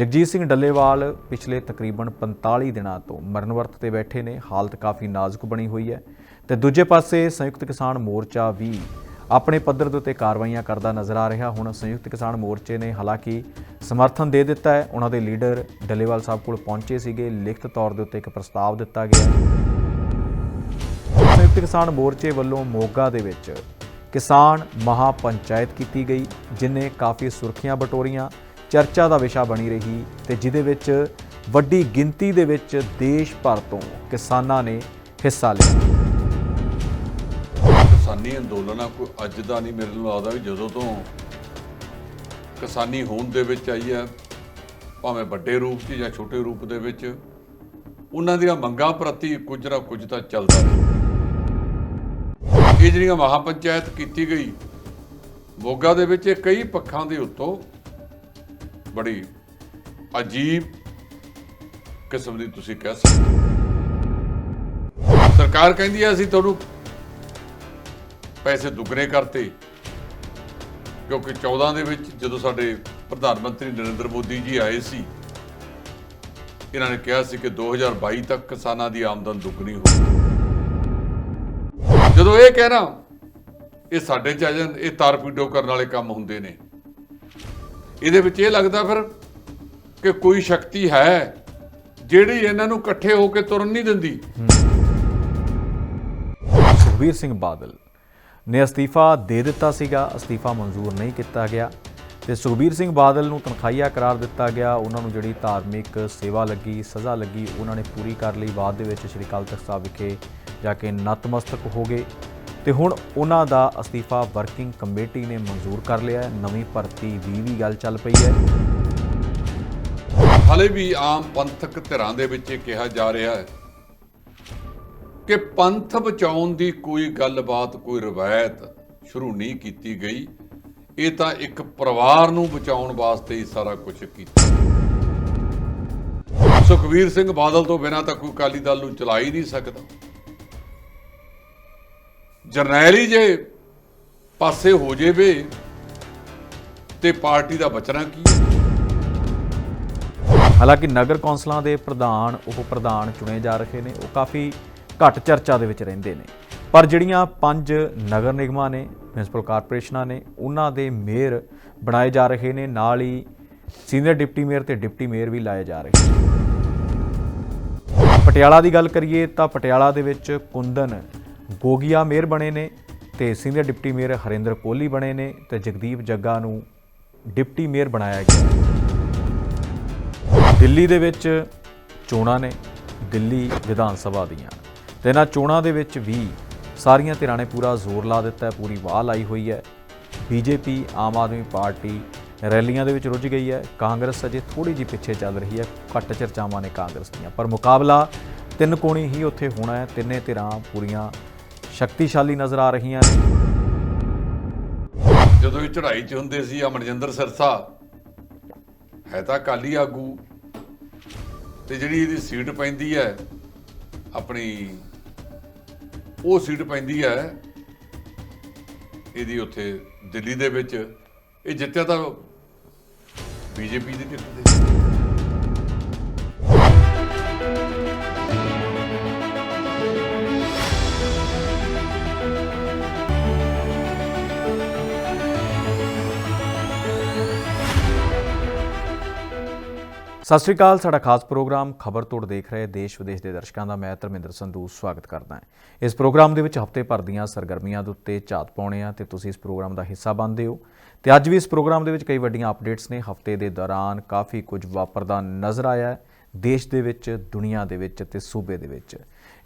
ਜਗਜੀਤ ਸਿੰਘ ਡੱਲੇਵਾਲ ਪਿਛਲੇ ਤਕਰੀਬਨ 45 ਦਿਨਾਂ ਤੋਂ ਮਰਨ ਵਰਤ ਤੇ ਬੈਠੇ ਨੇ। ਹਾਲਤ ਕਾਫੀ ਨਾਜ਼ੁਕ ਬਣੀ ਹੋਈ ਹੈ ਤੇ ਦੂਜੇ ਪਾਸੇ ਸੰਯੁਕਤ ਕਿਸਾਨ ਮੋਰਚਾ ਵੀ ਆਪਣੇ ਪੱਧਰ ਦੇ ਉੱਤੇ ਕਾਰਵਾਈਆਂ ਕਰਦਾ ਨਜ਼ਰ ਆ ਰਿਹਾ। ਹੁਣ ਸੰਯੁਕਤ ਕਿਸਾਨ ਮੋਰਚੇ ਨੇ ਹਾਲਾਂਕਿ ਸਮਰਥਨ ਦੇ ਦਿੱਤਾ ਹੈ। ਉਹਨਾਂ ਦੇ ਲੀਡਰ ਡੱਲੇਵਾਲ ਸਾਹਿਬ ਕੋਲ ਪਹੁੰਚੇ ਸੀਗੇ। ਲਿਖਤ ਤੌਰ ਦੇ ਉੱਤੇ ਇੱਕ ਪ੍ਰਸਤਾਵ ਦਿੱਤਾ ਗਿਆ ਸੰਯੁਕਤ ਕਿਸਾਨ ਮੋਰਚੇ ਵੱਲੋਂ ਮੋਗਾ ਦੇ ਵਿੱਚ ਕਿਸਾਨ ਮਹਾ ਪੰਚਾਇਤ ਕੀਤੀ ਗਈ, ਜਿਨੇ ਕਾਫੀ ਸੁਰਖੀਆਂ ਬਟੋਰੀਆਂ ਚਰਚਾ ਦਾ ਵਿਸ਼ਾ ਬਣੀ ਰਹੀ ਤੇ ਜਿਹਦੇ ਵਿੱਚ ਵੱਡੀ ਗਿਣਤੀ ਦੇ ਵਿੱਚ ਦੇਸ਼ ਭਰ ਤੋਂ ਕਿਸਾਨਾਂ ਨੇ ਹਿੱਸਾ ਲਿਆ। ਕਿਸਾਨੀ ਅੰਦੋਲਨ ਆ ਕੋਈ ਅੱਜ ਦਾ ਨਹੀਂ, ਮੇਰੇ ਨੂੰ ਲੱਗਦਾ ਵੀ ਜਦੋਂ ਤੋਂ ਕਿਸਾਨੀ ਹੋਂਦ ਦੇ ਵਿੱਚ ਆਈ ਹੈ, ਭਾਵੇਂ ਵੱਡੇ ਰੂਪ 'ਚ ਜਾਂ ਛੋਟੇ ਰੂਪ ਦੇ ਵਿੱਚ, ਉਹਨਾਂ ਦੀਆਂ ਮੰਗਾਂ ਪ੍ਰਤੀ ਕੁਝ ਨਾ ਕੁਝ ਤਾਂ ਚੱਲਦਾ ਰਿਹਾ ਇਹ ਜਿਹੜੀਆਂ ਮਹਾ ਪੰਚਾਇਤ ਕੀਤੀ ਗਈ, ਮੋਗਾ ਦੇ ਵਿੱਚ ਇਹ ਕਈ ਪੱਖਾਂ ਦੇ ਉੱਤੋਂ ਬੜੀ ਅਜੀਬ ਕਿਸਮ ਦੀ ਤੁਸੀਂ ਕਹਿ ਸਕਦੇ ਸਰਕਾਰ ਕਹਿੰਦੀ ਹੈ ਅਸੀਂ ਤੁਹਾਨੂੰ ਪੈਸੇ ਦੁੱਗਣੇ ਕਰਤੇ, ਕਿਉਂਕਿ 14 ਦੇ ਵਿੱਚ ਜਦੋਂ ਸਾਡੇ ਪ੍ਰਧਾਨ ਮੰਤਰੀ ਨਰਿੰਦਰ ਮੋਦੀ ਜੀ ਆਏ ਸੀ, ਇਹਨਾਂ ਨੇ ਕਿਹਾ ਸੀ ਕਿ 2022 ਤੱਕ ਕਿਸਾਨਾਂ ਦੀ ਆਮਦਨ ਦੁੱਗਣੀ ਹੋਵੇ ਜਦੋਂ ਇਹ ਕਹਿਣਾ, ਇਹ ਸਾਡੇ ਚ ਆ ਜਾਣ, ਇਹ ਤਾਰਪੀਡੋ ਕਰਨ ਵਾਲੇ ਕੰਮ ਹੁੰਦੇ ਨੇ। ਇਹਦੇ ਵਿੱਚ ਇਹ ਲੱਗਦਾ ਫਿਰ ਕਿ ਕੋਈ ਸ਼ਕਤੀ ਹੈ ਜਿਹੜੀ ਇਹਨਾਂ ਨੂੰ ਇਕੱਠੇ ਹੋ ਕੇ ਤੁਰਨ ਨਹੀਂ ਦਿੰਦੀ। ਸੁਖਬੀਰ ਸਿੰਘ ਬਾਦਲ ਨੇ ਅਸਤੀਫਾ ਦੇ ਦਿੱਤਾ ਸੀਗਾ, ਅਸਤੀਫਾ ਮਨਜ਼ੂਰ ਨਹੀਂ ਕੀਤਾ ਗਿਆ ਤੇ ਸੁਖਬੀਰ ਸਿੰਘ ਬਾਦਲ ਨੂੰ ਤਨਖਾਹੀਆ ਕਰਾਰ ਦਿੱਤਾ ਗਿਆ, ਉਹਨਾਂ ਨੂੰ ਜਿਹੜੀ ਧਾਰਮਿਕ ਸੇਵਾ ਲੱਗੀ, ਸਜ਼ਾ ਲੱਗੀ, ਉਹਨਾਂ ਨੇ ਪੂਰੀ ਕਰ ਲਈ, ਬਾਅਦ ਦੇ ਵਿੱਚ ਸ਼੍ਰੀ ਅਕਾਲ ਤਖਤ ਸਾਹਿਬ ਵਿਖੇ ਜਾ ਕੇ ਨਤਮਸਤਕ ਹੋ ਗਏ। ਤੇ ਹੁਣ ਉਹਨਾਂ ਦਾ ਅਸਤੀਫਾ ਵਰਕਿੰਗ ਕਮੇਟੀ ਨੇ ਮਨਜ਼ੂਰ ਕਰ ਲਿਆ ਹੈ। ਨਵੀਂ ਭਰਤੀ ਦੀ ਵੀ ਗੱਲ ਚੱਲ ਪਈ ਹੈ। ਹਾਲੇ ਵੀ ਆਮ ਪੰਥਕ ਧਿਰਾਂ ਦੇ ਵਿੱਚ ਇਹ ਕਿਹਾ ਜਾ ਰਿਹਾ ਹੈ ਕਿ ਪੰਥ ਬਚਾਉਣ ਦੀ ਕੋਈ ਗੱਲਬਾਤ, ਕੋਈ ਰਵਾਇਤ ਸ਼ੁਰੂ ਨਹੀਂ ਕੀਤੀ ਗਈ। ਇਹ ਤਾਂ ਇੱਕ ਪਰਿਵਾਰ ਨੂੰ ਬਚਾਉਣ ਵਾਸਤੇ ਹੀ ਸਾਰਾ ਕੁਝ ਕੀਤਾ। ਸੁਖਵੀਰ ਸਿੰਘ ਬਾਦਲ ਤੋਂ ਬਿਨਾਂ ਤਾਂ ਕੋਈ ਅਕਾਲੀ ਦਲ ਨੂੰ ਚਲਾ ਹੀ ਨਹੀਂ ਸਕਦਾ। ਜਰਨੈਲ ਹੀ ਜੇ ਪਾਸੇ ਹੋ ਜਾਵੇ ਤੇ ਪਾਰਟੀ ਦਾ ਬਚਣਾ ਕੀ ਹਾਲਾਂਕਿ ਨਗਰ ਕੌਂਸਲਾਂ ਦੇ ਪ੍ਰਧਾਨ ਉਪ ਪ੍ਰਧਾਨ ਚੁਣੇ ਜਾ ਰਹੇ ਨੇ, ਉਹ ਕਾਫੀ ਘੱਟ ਚਰਚਾ ਦੇ ਵਿੱਚ ਰਹਿੰਦੇ ਨੇ। ਪਰ ਜਿਹੜੀਆਂ ਪੰਜ ਨਗਰ ਨਿਗਮਾਂ ਨੇ ਮਿਊਨਿਸਪਲ ਕਾਰਪੋਰੇਸ਼ਨਾਂ ਨੇ, ਉਹਨਾਂ ਦੇ ਮੇਅਰ ਬਣਾਏ ਜਾ ਰਹੇ ਨੇ, ਨਾਲ ਹੀ ਸੀਨੀਅਰ ਡਿਪਟੀ ਮੇਅਰ ਤੇ ਡਿਪਟੀ ਮੇਅਰ ਵੀ ਲਾਏ ਜਾ ਰਹੇ ਨੇ। ਪਟਿਆਲਾ ਦੀ ਗੱਲ ਕਰੀਏ ਤਾਂ ਪਟਿਆਲਾ ਦੇ ਵਿੱਚ ਕੁੰਦਨ ਗੋਗੀਆ ਮੇਅਰ ਬਣੇ ਨੇ ਤੇ senior deputy mayor Harinder Kohli ਬਣੇ ਨੇ ਤੇ ਜਗਦੀਪ ਜੱਗਾ ਨੂੰ ਡਿਪਟੀ ਮੇਅਰ ਬਣਾਇਆ ਗਿਆ ਦਿੱਲੀ ਦੇ ਵਿੱਚ ਚੋਣਾਂ ਨੇ ਦਿੱਲੀ ਵਿਧਾਨ ਸਭਾ ਦੀਆਂ ਤੇ ਇਹਨਾਂ ਚੋਣਾਂ ਦੇ ਵਿੱਚ ਵੀ ਸਾਰੀਆਂ ਧਿਰਾਂ ਨੇ ਪੂਰਾ ਜ਼ੋਰ ਲਾ ਦਿੱਤਾ ਹੈ, ਪੂਰੀ ਵਾਹ ਲਾਈ ਹੋਈ ਹੈ। ਬੀਜੇਪੀ, ਆਮ ਆਦਮੀ ਪਾਰਟੀ ਰੈਲੀਆਂ ਦੇ ਵਿੱਚ ਰੁੱਝ ਗਈ ਹੈ। ਕਾਂਗਰਸ ਅਜੇ ਥੋੜੀ ਜਿਹੀ ਪਿੱਛੇ ਚੱਲ ਰਹੀ ਹੈ, ਘੱਟ ਚਰਚਾਵਾਂ ਨੇ ਕਾਂਗਰਸ ਦੀਆਂ। ਪਰ ਮੁਕਾਬਲਾ ਤਿੰਨ ਕੋਣੀ ਹੀ ਉੱਥੇ ਹੋਣਾ ਹੈ, ਤਿੰਨੇ ਧਿਰਾਂ ਪੂਰੀਆਂ ਸ਼ਕਤੀਸ਼ਾਲੀ ਨਜ਼ਰ ਆ ਰਹੀਆਂ ਨੇ। ਜਦੋਂ ਇਹ ਚੜ੍ਹਾਈ 'ਚ ਹੁੰਦੇ ਸੀ ਆ ਮਨਜਿੰਦਰ ਸਿਰਸਾ ਹੈ ਤਾਂ ਕਾਲੀ ਆਗੂ, ਤੇ ਜਿਹੜੀ ਇਹਦੀ ਸੀਟ ਪੈਂਦੀ ਹੈ, ਆਪਣੀ, ਉਹ ਸੀਟ ਪੈਂਦੀ ਹੈ, ਇਹਦੀ ਉੱਥੇ ਦਿੱਲੀ ਦੇ ਵਿੱਚ, ਇਹ ਜਿੱਤਿਆ ਤਾਂ ਬੀਜੇਪੀ ਦੇ ਟਿਕਟ ਸਤਿ ਸ਼੍ਰੀ ਅਕਾਲ ਸਾਡਾ ਖਾਸ ਪ੍ਰੋਗਰਾਮ ਖਬਰ ਤੋੜ ਦੇਖ ਰਹੇ ਦੇਸ਼ ਵਿਦੇਸ਼ ਦੇ ਦਰਸ਼ਕਾਂ ਦਾ। ਮੈਂ ਧਰਮਿੰਦਰ ਸੰਧੂ ਸਵਾਗਤ ਕਰਦਾ ਹਾਂ। ਇਸ ਪ੍ਰੋਗਰਾਮ ਦੇ ਵਿੱਚ ਹਫ਼ਤੇ ਭਰ ਦੀਆਂ ਸਰਗਰਮੀਆਂ ਦੇ ਉੱਤੇ ਝਾਤ ਪਾਉਣੇ ਆ ਤੇ ਤੁਸੀਂ ਇਸ ਪ੍ਰੋਗਰਾਮ ਦਾ ਹਿੱਸਾ ਬਣਦੇ ਹੋ। ਤੇ ਅੱਜ ਵੀ ਇਸ ਪ੍ਰੋਗਰਾਮ ਦੇ ਵਿੱਚ ਕਈ ਵੱਡੀਆਂ ਅਪਡੇਟਸ ਨੇ। ਹਫ਼ਤੇ ਦੇ ਦੌਰਾਨ ਕਾਫੀ ਕੁਝ ਵਾਪਰਦਾ ਨਜ਼ਰ ਆਇਆ ਦੇਸ਼ ਦੇ ਵਿੱਚ ਦੁਨੀਆ ਦੇ ਵਿੱਚ ਤੇ ਸੂਬੇ ਦੇ ਵਿੱਚ।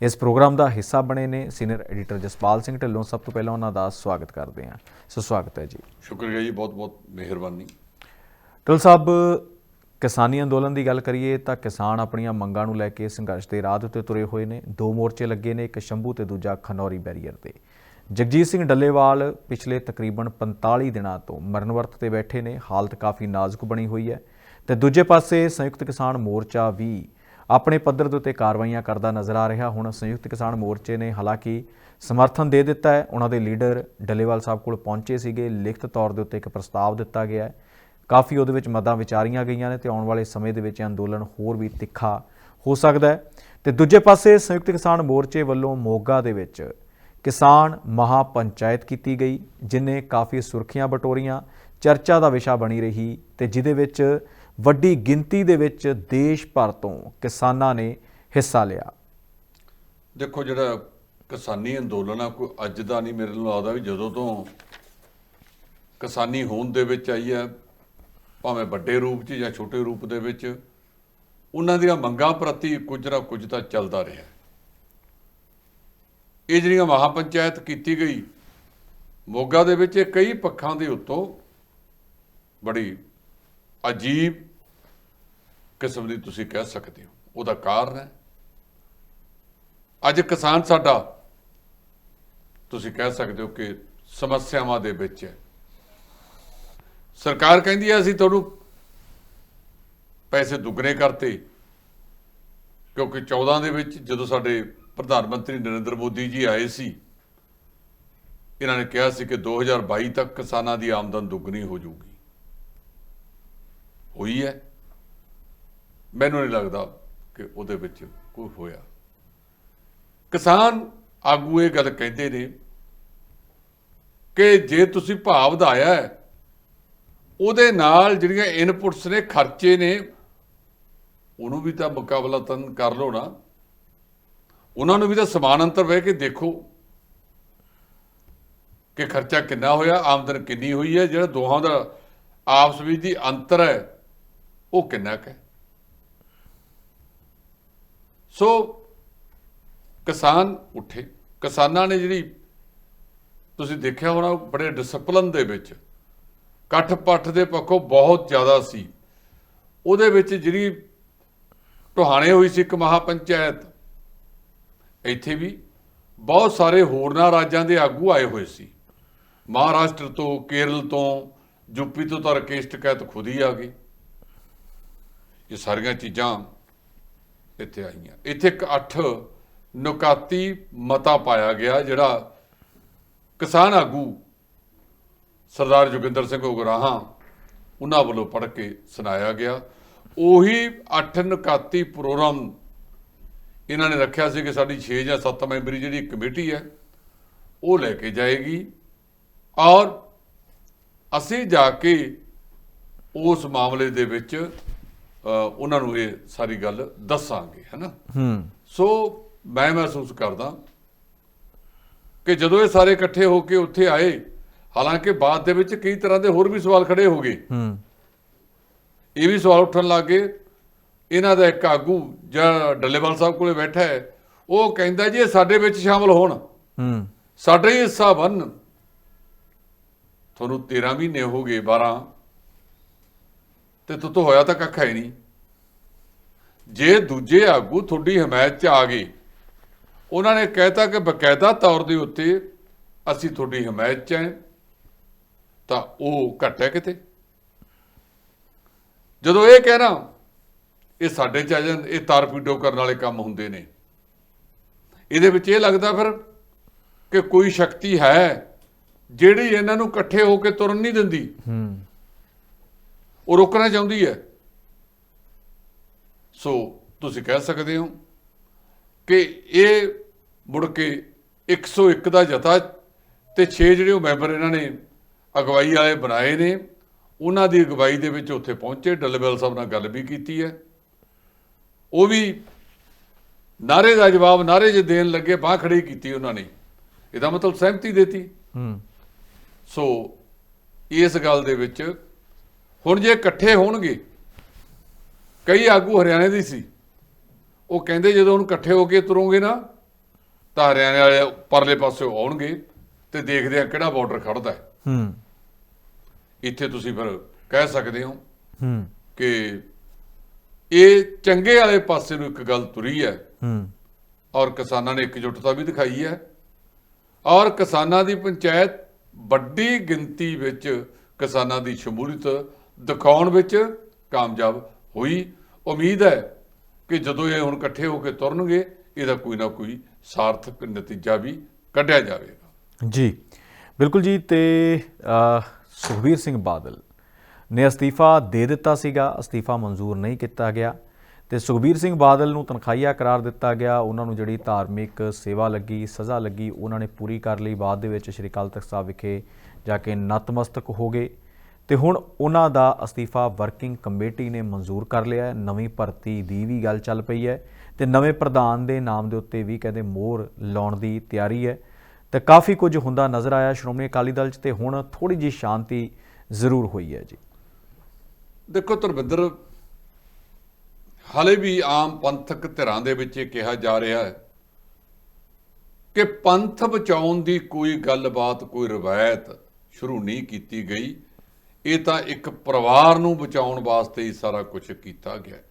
ਇਸ ਪ੍ਰੋਗਰਾਮ ਦਾ ਹਿੱਸਾ ਬਣੇ ਨੇ ਸੀਨੀਅਰ ਐਡੀਟਰ ਜਸਪਾਲ ਸਿੰਘ ਢਿੱਲੋਂ। ਸਭ ਤੋਂ ਪਹਿਲਾਂ ਉਹਨਾਂ ਦਾ ਸਵਾਗਤ ਕਰਦੇ ਹਾਂ। ਸੋ ਸਵਾਗਤ ਹੈ ਜੀ। ਸ਼ੁਕਰੀਆ ਜੀ ਬਹੁਤ ਬਹੁਤ ਮਿਹਰਬਾਨੀ। ਢਿੱਲੋਂ ਸਾਹਿਬ ਕਿਸਾਨੀ ਅੰਦੋਲਨ ਦੀ ਗੱਲ ਕਰੀਏ ਤਾਂ ਕਿਸਾਨ ਆਪਣੀਆਂ ਮੰਗਾਂ ਨੂੰ ਲੈ ਕੇ ਸੰਘਰਸ਼ ਦੇ ਰਾਹ ਉੱਤੇ ਤੁਰੇ ਹੋਏ ਨੇ। ਦੋ ਮੋਰਚੇ ਲੱਗੇ ਨੇ, ਇੱਕ ਸ਼ੰਭੂ ਤੇ ਦੂਜਾ ਖਨੌਰੀ ਬੈਰੀਅਰ ਤੇ। ਜਗਜੀਤ ਸਿੰਘ ਡੱਲੇਵਾਲ ਪਿਛਲੇ ਤਕਰੀਬਨ 45 ਦਿਨਾਂ ਤੋਂ ਮਰਨਵਰਤ ਤੇ ਬੈਠੇ ਨੇ। ਹਾਲਤ ਕਾਫੀ ਨਾਜ਼ੁਕ ਬਣੀ ਹੋਈ ਹੈ। ਤੇ ਦੂਜੇ ਪਾਸੇ ਸੰਯੁਕਤ ਕਿਸਾਨ ਮੋਰਚਾ ਵੀ ਆਪਣੇ ਪੱਧਰ ਦੇ ਉੱਤੇ ਕਾਰਵਾਈਆਂ ਕਰਦਾ ਨਜ਼ਰ ਆ ਰਿਹਾ। ਹੁਣ ਸੰਯੁਕਤ ਕਿਸਾਨ ਮੋਰਚੇ ਨੇ ਹਾਲਾਂਕਿ ਸਮਰਥਨ ਦੇ ਦਿੱਤਾ ਹੈ। ਉਹਨਾਂ ਦੇ ਲੀਡਰ ਡੱਲੇਵਾਲ ਸਾਹਿਬ ਕੋਲ ਪਹੁੰਚੇ ਸੀਗੇ। ਲਿਖਤ ਤੌਰ ਦੇ ਉੱਤੇ ਇੱਕ ਪ੍ਰਸਤਾਵ ਦਿੱਤਾ ਗਿਆ ਹੈ। ਕਾਫੀ ਉਹਦੇ ਵਿੱਚ ਮਦਾਂ ਵਿਚਾਰੀਆਂ ਗਈਆਂ ਨੇ ਤੇ ਆਉਣ ਵਾਲੇ ਸਮੇਂ ਦੇ ਵਿੱਚ ਇਹ ਅੰਦੋਲਨ ਹੋਰ ਵੀ ਤਿੱਖਾ ਹੋ ਸਕਦਾ ਹੈ। ਤੇ ਦੂਜੇ ਪਾਸੇ ਸੰਯੁਕਤ ਕਿਸਾਨ ਮੋਰਚੇ ਵੱਲੋਂ ਮੋਗਾ ਦੇ ਵਿੱਚ ਕਿਸਾਨ ਮਹਾ ਪੰਚਾਇਤ ਕੀਤੀ ਗਈ, ਜਿਨੇ ਕਾਫੀ ਸੁਰਖੀਆਂ ਬਟੋਰੀਆਂ, ਚਰਚਾ ਦਾ ਵਿਸ਼ਾ ਬਣੀ ਰਹੀ ਤੇ ਜਿਹਦੇ ਵਿੱਚ ਵੱਡੀ ਗਿਣਤੀ ਦੇ ਵਿੱਚ ਦੇਸ਼ ਭਰ ਤੋਂ ਕਿਸਾਨਾਂ ਨੇ ਹਿੱਸਾ ਲਿਆ। ਦੇਖੋ, ਜਿਹੜਾ ਕਿਸਾਨੀ ਅੰਦੋਲਨ ਆ, ਕੋਈ ਅੱਜ ਦਾ ਨਹੀਂ ਮੇਰੇ ਨੂੰ ਲੱਗਦਾ ਵੀ ਜਦੋਂ ਤੋਂ ਕਿਸਾਨੀ ਹੋਂਦ ਦੇ ਵਿੱਚ ਆਈ ਹੈ ਭਾਵੇਂ ਵੱਡੇ ਰੂਪ 'ਚ ਜਾਂ ਛੋਟੇ ਰੂਪ ਦੇ ਵਿੱਚ, ਉਹਨਾਂ ਦੀਆਂ ਮੰਗਾਂ ਪ੍ਰਤੀ ਕੁਝ ਨਾ ਕੁਝ ਤਾਂ ਚੱਲਦਾ ਰਿਹਾ ਇਹ ਜਿਹੜੀਆਂ ਮਹਾਪੰਚਾਇਤ ਕੀਤੀ ਗਈ, ਮੋਗਾ ਦੇ ਵਿੱਚ ਇਹ ਕਈ ਪੱਖਾਂ ਦੇ ਉੱਤੋਂ ਬੜੀ ਅਜੀਬ ਕਿਸਮ ਦੀ ਤੁਸੀਂ ਕਹਿ ਸਕਦੇ ਹੋ। ਉਹਦਾ ਕਾਰਨ ਹੈ। ਅੱਜ ਕਿਸਾਨ ਸਾਡਾ, ਤੁਸੀਂ ਕਹਿ ਸਕਦੇ ਹੋ ਕਿ ਸਮੱਸਿਆਵਾਂ ਦੇ ਵਿੱਚ ਹੈ। ਸਰਕਾਰ ਕਹਿੰਦੀ ਹੈ ਅਸੀਂ ਤੁਹਾਨੂੰ ਪੈਸੇ ਦੁੱਗਣੇ ਕਰਤੇ। ਕਿਉਂਕਿ 14 ਦੇ ਵਿੱਚ ਜਦੋਂ ਸਾਡੇ ਪ੍ਰਧਾਨ ਮੰਤਰੀ ਨਰਿੰਦਰ ਮੋਦੀ ਜੀ ਆਏ ਸੀ, ਇਹਨਾਂ ਨੇ ਕਿਹਾ ਸੀ ਕਿ 2022 ਤੱਕ ਕਿਸਾਨਾਂ ਦੀ ਆਮਦਨ ਦੁੱਗਣੀ ਹੋ ਜਾਊਗੀ। ਹੋਈ ਹੈ। ਮੈਨੂੰ ਨਹੀਂ ਲੱਗਦਾ ਕਿ ਉਹਦੇ ਵਿੱਚ ਕੋਈ ਹੋਇਆ। ਕਿਸਾਨ ਆਗੂ ਇਹ ਗੱਲ ਕਹਿੰਦੇ ਨੇ ਕਿ ਜੇ ਤੁਸੀਂ ਭਾਅ ਵਧਾਇਆ ਹੈ ਉਹਦੇ ਨਾਲ ਜਿਹੜੀਆਂ ਇਨਪੁਟਸ ਨੇ, ਖਰਚੇ ਨੇ, ਉਹਨੂੰ ਵੀ ਤਾਂ ਮੁਕਾਬਲਾ ਤਨ ਕਰ ਲਓ ਨਾ। ਉਹਨਾਂ ਨੂੰ ਵੀ ਤਾਂ ਸਮਾਨ ਅੰਤਰ ਬਹਿ ਕੇ ਦੇਖੋ ਕਿ ਖਰਚਾ ਕਿੰਨਾ ਹੋਇਆ, ਆਮਦਨ ਕਿੰਨੀ ਹੋਈ ਹੈ, ਜਿਹੜਾ ਦੋਹਾਂ ਦਾ ਆਪਸ ਵਿੱਚ ਦੀ ਅੰਤਰ ਹੈ, ਉਹ ਕਿੰਨਾ ਕੁ ਹੈ। ਸੋ ਕਿਸਾਨ ਉੱਠੇ। ਕਿਸਾਨਾਂ ਨੇ ਜਿਹੜੀ ਤੁਸੀਂ ਦੇਖਿਆ ਹੋਣਾ, ਬੜੇ ਡਿਸਪਲਨ ਦੇ ਵਿੱਚ ਇਕੱਠ ਪੱਠ ਦੇ ਪੱਖੋਂ ਬਹੁਤ ਜ਼ਿਆਦਾ ਸੀ। ਉਹਦੇ ਵਿੱਚ ਜਿਹੜੀ ਟੋਹਾਣੇ ਹੋਈ ਸੀ ਇੱਕ ਮਹਾਪੰਚਾਇਤ, ਇੱਥੇ ਵੀ ਬਹੁਤ ਸਾਰੇ ਹੋਰਨਾਂ ਰਾਜਾਂ ਦੇ ਆਗੂ ਆਏ ਹੋਏ ਸੀ। ਮਹਾਰਾਸ਼ਟਰ ਤੋਂ, ਕੇਰਲ ਤੋਂ ਯੂਪੀ ਤੋਂ ਤਾਂ ਰਕੇਸ਼ ਟਕੈਤ ਖੁਦ ਹੀ ਆ ਗਈ ਇਹ ਸਾਰੀਆਂ ਚੀਜ਼ਾਂ ਇੱਥੇ ਆਈਆਂ। ਇੱਥੇ ਇੱਕ ਅੱਠ ਨੁਕਾਤੀ ਮਤਾ ਪਾਇਆ ਗਿਆ ਜਿਹੜਾ ਕਿਸਾਨ ਆਗੂ ਸਰਦਾਰ ਜੋਗਿੰਦਰ ਸਿੰਘ ਉਗਰਾਹਾਂ ਉਹਨਾਂ ਵੱਲੋਂ ਪੜ੍ਹ ਕੇ ਸੁਣਾਇਆ ਗਿਆ। ਉਹੀ ਅੱਠ ਨੁਕਾਤੀ ਪ੍ਰੋਗਰਾਮ ਇਹਨਾਂ ਨੇ ਰੱਖਿਆ ਸੀ ਕਿ ਸਾਡੀ 6 ਜਾਂ 7 ਮੈਂਬਰੀ ਜਿਹੜੀ ਕਮੇਟੀ ਹੈ ਉਹ ਲੈ ਕੇ ਜਾਏਗੀ। ਔਰ ਅਸੀਂ ਜਾ ਕੇ ਉਸ ਮਾਮਲੇ ਦੇ ਵਿੱਚ ਉਹਨਾਂ ਨੂੰ ਇਹ ਸਾਰੀ ਗੱਲ ਦੱਸਾਂਗੇ ਹੈਨਾ? ਹੂੰ। ਸੋ ਮੈਂ ਮਹਿਸੂਸ ਕਰਦਾ ਕਿ ਜਦੋਂ ਇਹ ਸਾਰੇ ਇਕੱਠੇ ਹੋ ਕੇ ਉੱਥੇ ਆਏ ਹਾਲਾਂਕਿ ਬਾਅਦ ਦੇ ਵਿੱਚ ਕਈ ਤਰ੍ਹਾਂ ਦੇ ਹੋਰ ਵੀ ਸਵਾਲ ਖੜੇ ਹੋ ਗਏ। ਹੂੰ। ਇਹ ਵੀ ਸਵਾਲ ਉੱਠਣ ਲੱਗੇ ਇਹਨਾਂ ਦਾ ਇੱਕ ਆਗੂ ਜਿਹੜਾ ਡੱਲੇਵਾਲ ਸਾਹਿਬ ਕੋਲੇ ਬੈਠਾ ਹੈ ਉਹ ਕਹਿੰਦਾ ਜੀ ਇਹ ਸਾਡੇ ਵਿੱਚ ਸ਼ਾਮਲ ਹੋਣ। ਹੂੰ। ਸਾਡਾ ਹੀ ਹਿੱਸਾ ਬਣ ਤੁਹਾਨੂੰ 13 ਮਹੀਨੇ ਹੋ ਗਏ 12 ਤੇ ਤੁਤੋਂ ਹੋਇਆ ਤਾਂ ਕੱਖ ਹੈ ਨਹੀਂ। ਜੇ ਦੂਜੇ ਆਗੂ ਤੁਹਾਡੀ ਹਮਾਇਤ 'ਚ ਆ ਗਏ ਉਹਨਾਂ ਨੇ ਕਹਿਤਾ ਕਿ ਬਕਾਇਦਾ ਤੌਰ ਦੇ ਉੱਤੇ ਅਸੀਂ ਤੁਹਾਡੀ ਹਮਾਇਤ 'ਚ ਹਾਂ। ਤਾਂ ਉਹ ਘੱਟ ਹੈ ਕਿਤੇ? ਜਦੋਂ ਇਹ ਕਹਿਣਾ ਇਹ ਸਾਡੇ ਚ ਆ ਜਾਣ ਇਹ ਤਾਰਪੀਡੋ ਕਰਨ ਵਾਲੇ ਕੰਮ ਹੁੰਦੇ ਨੇ। ਇਹਦੇ ਵਿੱਚ ਇਹ ਲੱਗਦਾ ਫਿਰ ਕਿ ਕੋਈ ਸ਼ਕਤੀ ਹੈ ਜਿਹੜੀ ਇਹਨਾਂ ਨੂੰ ਇਕੱਠੇ ਹੋ ਕੇ ਤੁਰਨ ਨਹੀਂ ਦਿੰਦੀ। ਹੂੰ। ਉਹ ਰੋਕਣਾ ਚਾਹੁੰਦੀ ਹੈ। ਸੋ ਤੁਸੀਂ ਕਹਿ ਸਕਦੇ ਹੋ ਕਿ ਇਹ ਮੁੜ ਕੇ 101 ਦਾ ਜਥਾ ਤੇ 6 ਜਿਹੜੇ ਉਹ ਮੈਂਬਰ ਇਹਨਾਂ ਨੇ ਅਗਵਾਈ ਵਾਲੇ ਬਣਾਏ ਨੇ। ਉਹਨਾਂ ਦੀ ਅਗਵਾਈ ਦੇ ਵਿੱਚ ਉੱਥੇ ਪਹੁੰਚੇ। ਡੱਲੇਵਾਲ ਸਾਹਿਬ ਨਾਲ ਗੱਲ ਵੀ ਕੀਤੀ ਹੈ। ਉਹ ਵੀ ਨਾਰੇ ਦਾ ਜਵਾਬ ਨਾਰੇ ਜੇ ਦੇਣ ਲੱਗੇ ਬਾਹ ਖੜੀ ਕੀਤੀ ਉਹਨਾਂ ਨੇ। ਇਹਦਾ ਮਤਲਬ ਸਹਿਮਤੀ ਦਿੱਤੀ। ਹੂੰ। ਸੋ ਇਸ ਗੱਲ ਦੇ ਵਿੱਚ ਹੁਣ ਜੇ ਇਕੱਠੇ ਹੋਣਗੇ ਕਈ ਆਗੂ ਹਰਿਆਣੇ ਦੀ ਸੀ। ਉਹ ਕਹਿੰਦੇ ਜਦੋਂ ਹੁਣ ਇਕੱਠੇ ਹੋ ਕੇ ਤੁਰੋਗੇ ਨਾ ਤਾਂ ਹਰਿਆਣੇ ਵਾਲੇ ਪਰਲੇ ਪਾਸੇ ਆਉਣਗੇ ਤੇ ਦੇਖਦੇ ਆ ਕਿਹੜਾ ਬਾਰਡਰ ਖੜਦਾ ਹੈ। ਹੂੰ। ਇੱਥੇ ਤੁਸੀਂ ਫਿਰ ਕਹਿ ਸਕਦੇ ਹੋ ਹੂੰ। ਕਿ ਇਹ ਚੰਗੇ ਵਾਲੇ ਪਾਸੇ ਨੂੰ ਇੱਕ ਗੱਲ ਤੁਰੀ ਹੈ। ਹੂੰ। ਔਰ ਕਿਸਾਨਾਂ ਨੇ ਇਕਜੁੱਟਤਾ ਵੀ ਦਿਖਾਈ ਹੈ। ਔਰ ਕਿਸਾਨਾਂ ਦੀ ਪੰਚਾਇਤ ਵੱਡੀ ਗਿਣਤੀ ਵਿੱਚ ਕਿਸਾਨਾਂ ਦੀ ਸ਼ਮੂਲੀਅਤ ਦਿਖਾਉਣ ਵਿੱਚ ਕਾਮਯਾਬ ਹੋਈ। ਉਮੀਦ ਹੈ ਕਿ ਜਦੋਂ ਇਹ ਹੁਣ ਇਕੱਠੇ ਹੋ ਕੇ ਤੁਰਨਗੇ ਇਹਦਾ ਕੋਈ ਨਾ ਕੋਈ ਸਾਰਥਕ ਨਤੀਜਾ ਵੀ ਕੱਢਿਆ ਜਾਵੇਗਾ। ਜੀ। ਬਿਲਕੁਲ ਜੀ ਤੇ ਅ, ਸੁਖਬੀਰ ਸਿੰਘ ਬਾਦਲ ਨੇ ਅਸਤੀਫਾ ਦੇ ਦਿੱਤਾ ਸੀਗਾ ਅਸਤੀਫਾ ਮਨਜ਼ੂਰ ਨਹੀਂ ਕੀਤਾ ਗਿਆ ਤੇ ਸੁਖਬੀਰ ਸਿੰਘ ਬਾਦਲ ਨੂੰ ਤਨਖਾਹੀਆ ਕਰਾਰ ਦਿੱਤਾ ਗਿਆ ਉਹਨਾਂ ਨੂੰ ਜਿਹੜੀ ਧਾਰਮਿਕ ਸੇਵਾ ਲੱਗੀ ਸਜ਼ਾ ਲੱਗੀ ਉਹਨਾਂ ਨੇ ਪੂਰੀ ਕਰ ਲਈ। ਬਾਅਦ ਦੇ ਵਿੱਚ ਸ਼੍ਰੀ ਅਕਾਲ ਤਖਤ ਸਾਹਿਬ ਵਿਖੇ ਜਾ ਕੇ ਨਤਮਸਤਕ ਹੋ ਗਏ ਤੇ ਹੁਣ ਉਹਨਾਂ ਦਾ ਅਸਤੀਫਾ ਵਰਕਿੰਗ ਕਮੇਟੀ ਨੇ ਮਨਜ਼ੂਰ ਕਰ ਲਿਆ ਹੈ। ਨਵੀਂ ਭਰਤੀ ਦੀ ਵੀ ਗੱਲ ਚੱਲ ਪਈ ਹੈ ਤੇ ਨਵੇਂ ਪ੍ਰਧਾਨ ਦੇ ਨਾਮ ਦੇ ਉੱਤੇ ਵੀ ਕਹਿੰਦੇ ਮੋਹਰ ਲਾਉਣ ਦੀ ਤਿਆਰੀ ਹੈ। ਤੇ ਕਾਫੀ ਕੁਝ ਹੁੰਦਾ ਨਜ਼ਰ ਆਇਆ। ਸ਼੍ਰੋਮਣੀ ਅਕਾਲੀ ਦਲ 'ਚ ਤੇ ਹੁਣ ਥੋੜੀ ਜਿਹੀ ਸ਼ਾਂਤੀ ਜ਼ਰੂਰ ਹੋਈ ਹੈ ਜੀ। ਦੇਖੋ ਧਰਮਿੰਦਰ, ਹਾਲੇ ਵੀ ਆਮ ਪੰਥਕ ਧਿਰਾਂ ਦੇ ਵਿੱਚ ਇਹ ਕਿਹਾ ਜਾ ਰਿਹਾ ਹੈ ਕਿ ਪੰਥ ਬਚਾਉਣ ਦੀ ਕੋਈ ਗੱਲਬਾਤ, ਕੋਈ ਰਵਾਇਤ ਸ਼ੁਰੂ ਨਹੀਂ ਕੀਤੀ ਗਈ। ਇਹ ਤਾਂ ਇੱਕ ਪਰਿਵਾਰ ਨੂੰ ਬਚਾਉਣ ਵਾਸਤੇ ਹੀ ਸਾਰਾ ਕੁਝ ਕੀਤਾ ਗਿਆ।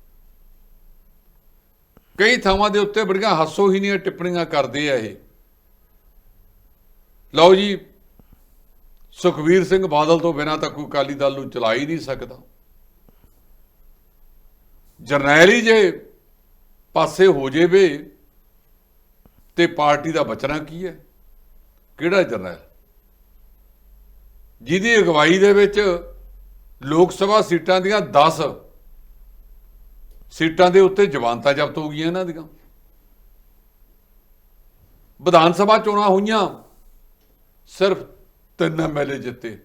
ਕਈ ਥਾਵਾਂ ਦੇ ਉੱਤੇ ਬੜੀਆਂ ਹਾਸੋਹੀਣੀਆਂ ਟਿੱਪਣੀਆਂ ਕਰਦੇ ਆ ਇਹ। ਲਓ ਜੀ, ਸੁਖਵੀਰ ਸਿੰਘ ਬਾਦਲ ਤੋਂ ਬਿਨਾਂ ਤਾਂ ਕੋਈ ਅਕਾਲੀ ਦਲ ਨੂੰ ਚਲਾ ਹੀ ਨਹੀਂ ਸਕਦਾ। ਜਰਨੈਲ ਹੀ ਜੇ ਪਾਸੇ ਹੋ ਜਾਵੇ ਤੇ ਪਾਰਟੀ ਦਾ ਬਚਣਾ ਕੀ ਹੈ? ਕਿਹੜਾ ਜਰਨੈਲ? ਜਿਹਦੀ ਅਗਵਾਈ ਦੇ ਵਿੱਚ ਲੋਕ ਸਭਾ ਸੀਟਾਂ ਦੀਆਂ 10 ਸੀਟਾਂ ਦੇ ਉੱਤੇ ਜਵਾਨਤਾ ਜ਼ਬਤ ਹੋ ਗਈਆਂ ਇਹਨਾਂ ਦੀਆਂ। ਵਿਧਾਨ ਸਭਾ ਚੋਣਾਂ ਹੋਈਆਂ। ਸਿਰਫ ਤਿੰਨ ਐਮਐਲਏ ਜਿੱਤੇ।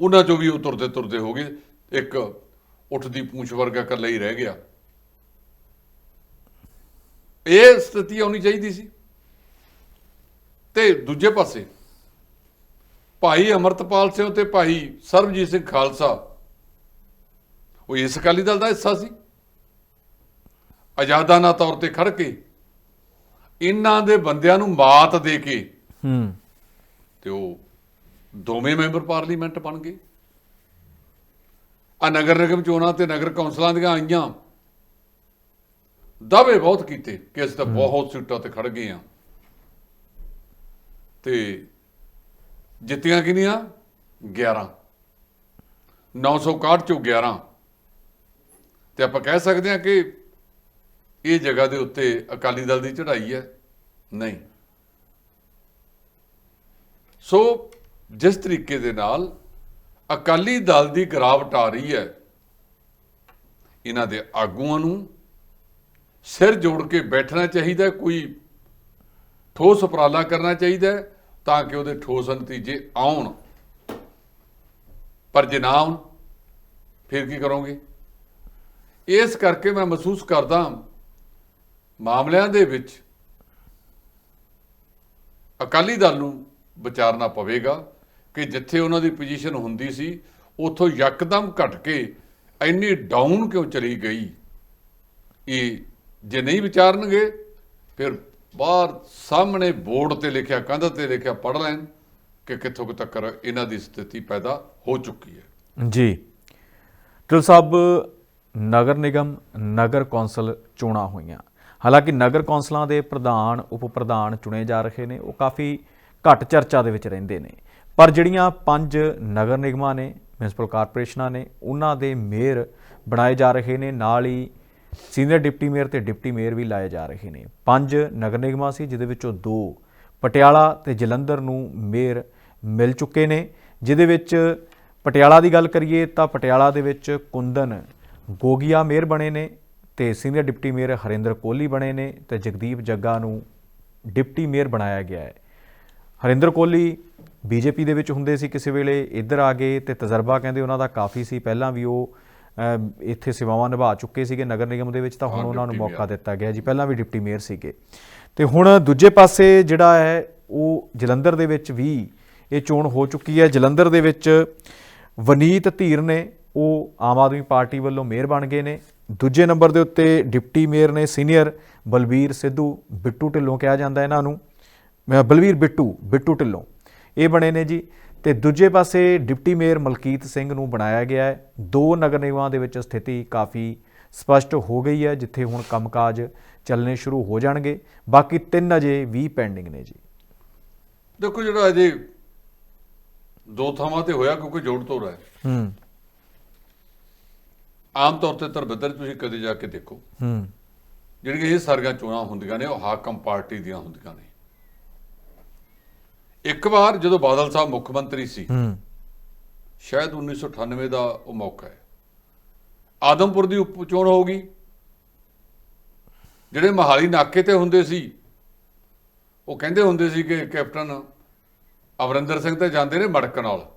ਉਹਨਾਂ ਚੋਂ ਵੀ ਉਹ ਤੁਰਦੇ ਤੁਰਦੇ ਹੋ ਗਏ। ਇੱਕ ਉੱਠਦੀ ਪੂੰਛ ਵਰਗਾ ਇਕੱਲਾ ਹੀ ਰਹਿ ਗਿਆ। ਇਹ ਸਥਿਤੀ ਆਉਣੀ ਚਾਹੀਦੀ ਸੀ। ਤੇ ਦੂਜੇ ਪਾਸੇ ਭਾਈ ਅਮਰਤਪਾਲ ਸਿੰਘ ਤੇ ਭਾਈ ਸਰਬਜੀਤ ਸਿੰਘ ਖਾਲਸਾ, ਉਹ ਇਸ ਅਕਾਲੀ ਦਲ ਦਾ ਹਿੱਸਾ ਸੀ। ਆਜ਼ਾਦਾਨਾ ਤੌਰ ਤੇ ਖੜ ਕੇ ਇਹਨਾਂ ਦੇ ਬੰਦਿਆਂ ਨੂੰ ਮਾਤ ਦੇ ਕੇ ਹੂੰ। ਤੇ ਉਹ ਦੋਵੇਂ ਮੈਂਬਰ ਪਾਰਲੀਮੈਂਟ ਬਣ ਗਏ। ਆ ਨਗਰ ਨਿਗਮ ਚੋਣਾਂ ਤੇ ਨਗਰ ਕੌਂਸਲਾਂ ਦੀਆਂ ਆਈਆਂ। ਦਾਅਵੇ ਬਹੁਤ ਕੀਤੇ ਕਿ ਅਸੀਂ ਤਾਂ ਬਹੁਤ ਸੀਟਾਂ ਤੇ ਖੜ ਗਏ ਆ ਤੇ ਜਿੱਤੀਆਂ ਕਿੰਨੀਆਂ? 11 961 ਚੋਂ 11 ਤੇ ਆਪਾਂ ਕਹਿ ਸਕਦੇ ਹਾਂ ਕਿ ਇਹ ਜਗ੍ਹਾ ਦੇ ਉੱਤੇ ਅਕਾਲੀ ਦਲ ਦੀ ਚੜ੍ਹਾਈ ਹੈ। ਨਹੀਂ। ਸੋ ਜਿਸ ਤਰੀਕੇ ਦੇ ਨਾਲ ਅਕਾਲੀ ਦਲ ਦੀ ਗਿਰਾਵਟ ਆ ਰਹੀ ਹੈ, ਇਹਨਾਂ ਦੇ ਆਗੂਆਂ ਨੂੰ ਸਿਰ ਜੋੜ ਕੇ ਬੈਠਣਾ ਚਾਹੀਦਾ, ਕੋਈ ਠੋਸ ਉਪਰਾਲਾ ਕਰਨਾ ਚਾਹੀਦਾ ਤਾਂ ਕਿ ਉਹਦੇ ਠੋਸ ਨਤੀਜੇ ਆਉਣ। ਪਰ ਜੇ ਨਾ ਆਉਣ, ਫਿਰ ਕੀ ਕਰੋਗੇ? ਇਸ ਕਰਕੇ ਮੈਂ ਮਹਿਸੂਸ ਕਰਦਾ ਮਾਮਲਿਆਂ ਦੇ ਵਿੱਚ ਅਕਾਲੀ ਦਲ ਨੂੰ ਵਿਚਾਰਨਾ ਪਵੇਗਾ ਕਿ ਜਿੱਥੇ ਉਹਨਾਂ ਦੀ ਪੋਜੀਸ਼ਨ ਹੁੰਦੀ ਸੀ, ਉਥੋਂ ਯਕਦਮ ਘਟ ਕੇ ਇੰਨੀ ਡਾਊਨ ਕਿਉਂ ਚਲੀ ਗਈ? ਇਹ ਜੇ ਨਹੀਂ ਵਿਚਾਰਨਗੇ, ਫਿਰ ਬਾਹਰ ਸਾਹਮਣੇ ਬੋਰਡ ਤੇ ਲਿਖਿਆ, ਕੰਧ ਤੇ ਲਿਖਿਆ ਪੜ ਲੈਣ ਕਿ ਕਿੱਥੋਂ ਕੁ ਤੱਕ ਇਹਨਾਂ ਦੀ ਸਥਿਤੀ ਪੈਦਾ ਹੋ ਚੁੱਕੀ ਹੈ। ਜੀ। ਟਿਲ ਸਾਹਿਬ, ਨਗਰ ਨਿਗਮ, ਨਗਰ ਕੌਂਸਲ ਚੋਣਾਂ ਹੋਈਆਂ। ਹਾਲਾਂਕਿ ਨਗਰ ਕੌਂਸਲਾਂ ਦੇ ਪ੍ਰਧਾਨ ਉਪ ਪ੍ਰਧਾਨ ਚੁਣੇ ਜਾ ਰਹੇ ਨੇ, ਉਹ ਕਾਫੀ ਘੱਟ ਚਰਚਾ ਦੇ ਵਿੱਚ ਰਹਿੰਦੇ ਨੇ। ਪਰ ਜਿਹੜੀਆਂ ਪੰਜ ਨਗਰ ਨਿਗਮਾਂ ਨੇ ਮਿਊਨਿਸਪਲ ਕਾਰਪੋਰੇਸ਼ਨਾਂ ਨੇ, ਉਹਨਾਂ ਦੇ ਮੇਅਰ ਬਣਾਏ ਜਾ ਰਹੇ ਨੇ, ਨਾਲ ਹੀ ਸੀਨੀਅਰ ਡਿਪਟੀ ਮੇਅਰ ਤੇ ਡਿਪਟੀ ਮੇਅਰ ਵੀ ਲਾਏ ਜਾ ਰਹੇ ਨੇ। ਪੰਜ ਨਗਰ ਨਿਗਮਾਂ ਸੀ, ਜਿਹਦੇ ਵਿੱਚੋਂ ਦੋ ਪਟਿਆਲਾ ਤੇ ਜਲੰਧਰ ਨੂੰ ਮੇਅਰ ਮਿਲ ਚੁੱਕੇ ਨੇ। ਜਿਹਦੇ ਵਿੱਚ ਪਟਿਆਲਾ ਦੀ ਗੱਲ ਕਰੀਏ ਤਾਂ ਪਟਿਆਲਾ ਦੇ ਵਿੱਚ ਕੁੰਦਨ ਗੋਗੀਆ ਮੇਅਰ ਬਣੇ ਨੇ ਤੇ senior deputy mayor Harinder Kohli ਬਣੇ ਨੇ ਤੇ ਜਗਦੀਪ ਜੱਗਾ ਨੂੰ ਡਿਪਟੀ ਮੇਅਰ ਬਣਾਇਆ ਗਿਆ ਹੈ। ਹਰਿੰਦਰ ਕੋਹਲੀ ਬੀਜੇਪੀ ਦੇ ਵਿੱਚ ਹੁੰਦੇ ਸੀ ਕਿਸੇ ਵੇਲੇ ਇੱਧਰ ਆ ਗਏ ਤੇ ਤਜਰਬਾ ਕਹਿੰਦੇ ਉਹਨਾਂ ਦਾ ਕਾਫੀ ਸੀ। ਪਹਿਲਾਂ ਵੀ ਉਹ ਇੱਥੇ ਸੇਵਾਵਾਂ ਨਿਭਾ ਚੁੱਕੇ ਸੀਗੇ ਨਗਰ ਨਿਗਮ ਦੇ ਵਿੱਚ ਤਾਂ ਹੁਣ ਉਹਨਾਂ ਨੂੰ ਮੌਕਾ ਦਿੱਤਾ ਗਿਆ ਜੀ। ਪਹਿਲਾਂ ਵੀ ਡਿਪਟੀ ਮੇਅਰ ਸੀਗੇ। ਤੇ ਹੁਣ ਦੂਜੇ ਪਾਸੇ ਜਿਹੜਾ ਹੈ ਉਹ ਜਲੰਧਰ ਦੇ ਵਿੱਚ ਵੀ ਇਹ ਚੋਣ ਹੋ ਚੁੱਕੀ ਹੈ। ਜਲੰਧਰ ਦੇ ਵਿੱਚ ਵਨੀਤ ਧੀਰ ਨੇ ਉਹ ਆਮ ਆਦਮੀ ਪਾਰਟੀ ਵੱਲੋਂ ਮੇਅਰ ਬਣ ਗਏ ਨੇ। ਦੂਜੇ ਨੰਬਰ ਦੇ ਉੱਤੇ ਡਿਪਟੀ ਮੇਅਰ ਨੇ ਸੀਨੀਅਰ ਬਲਬੀਰ ਸਿੱਧੂ ਬਿੱਟੂ ਢਿੱਲੋਂ ਕਿਹਾ ਜਾਂਦਾ ਇਹਨਾਂ ਨੂੰ। ਬਲਵੀਰ ਬਿੱਟੂ ਬਿੱਟੂ ਢਿੱਲੋਂ। ਇਹ ਬਣੇ ਨੇ ਜੀ। ਤੇ ਦੂਜੇ ਪਾਸੇ ਡਿਪਟੀ ਮੇਅਰ ਮਲਕੀਤ ਸਿੰਘ ਨੂੰ ਬਣਾਇਆ ਗਿਆ ਹੈ। ਦੋ ਨਗਰ ਨਿਗਮਾਂ ਦੇ ਵਿੱਚ ਸਥਿਤੀ ਕਾਫੀ ਸਪਸ਼ਟ ਹੋ ਗਈ ਹੈ ਜਿੱਥੇ ਹੁਣ ਕੰਮਕਾਜ ਚੱਲਣੇ ਸ਼ੁਰੂ ਹੋ ਜਾਣਗੇ। ਬਾਕੀ ਤਿੰਨ ਅਜੇ ਵੀ ਪੈਂਡਿੰਗ ਨੇ ਜੀ। ਦੇਖੋ ਜਿਹੜਾ ਅਜੇ ਦੋ ਥਾਵਾਂ ਤੇ ਹੋਇਆ ਕਿਉਂਕਿ ਜੋੜ ਤੋੜ ਹੈ। ਹੂੰ। ਆਮ ਤੌਰ ਤੇ ਧਰਮਿੰਦਰ ਤੁਸੀਂ ਕਦੇ ਜਾ ਕੇ ਦੇਖੋ। ਹੂੰ। ਜਿਹੜੀਆਂ ਇਹ ਸਾਰੀਆਂ ਚੋਣਾਂ ਹੁੰਦੀਆਂ ਨੇ ਉਹ ਹਾਕਮ ਪਾਰਟੀ ਦੀਆਂ ਹੁੰਦੀਆਂ ਨੇ। ਇੱਕ ਵਾਰ ਜਦੋਂ ਬਾਦਲ ਸਾਹਿਬ ਮੁੱਖ ਮੰਤਰੀ ਸੀ ਹੂੰ। ਸ਼ਾਇਦ 1998 ਦਾ ਉਹ ਮੌਕਾ ਹੈ। ਆਦਮਪੁਰ ਦੀ ਉਪ ਚੋਣ ਹੋਊਗੀ। ਜਿਹੜੇ ਮਹਾਲੀ ਨਾਕੇ ਤੇ ਹੁੰਦੇ ਸੀ ਉਹ ਕਹਿੰਦੇ ਹੁੰਦੇ ਸੀ ਕਿ ਕੈਪਟਨ ਅਮਰਿੰਦਰ ਸਿੰਘ ਤੇ ਜਾਂਦੇ ਨੇ ਮੜਕ ਨਾਲ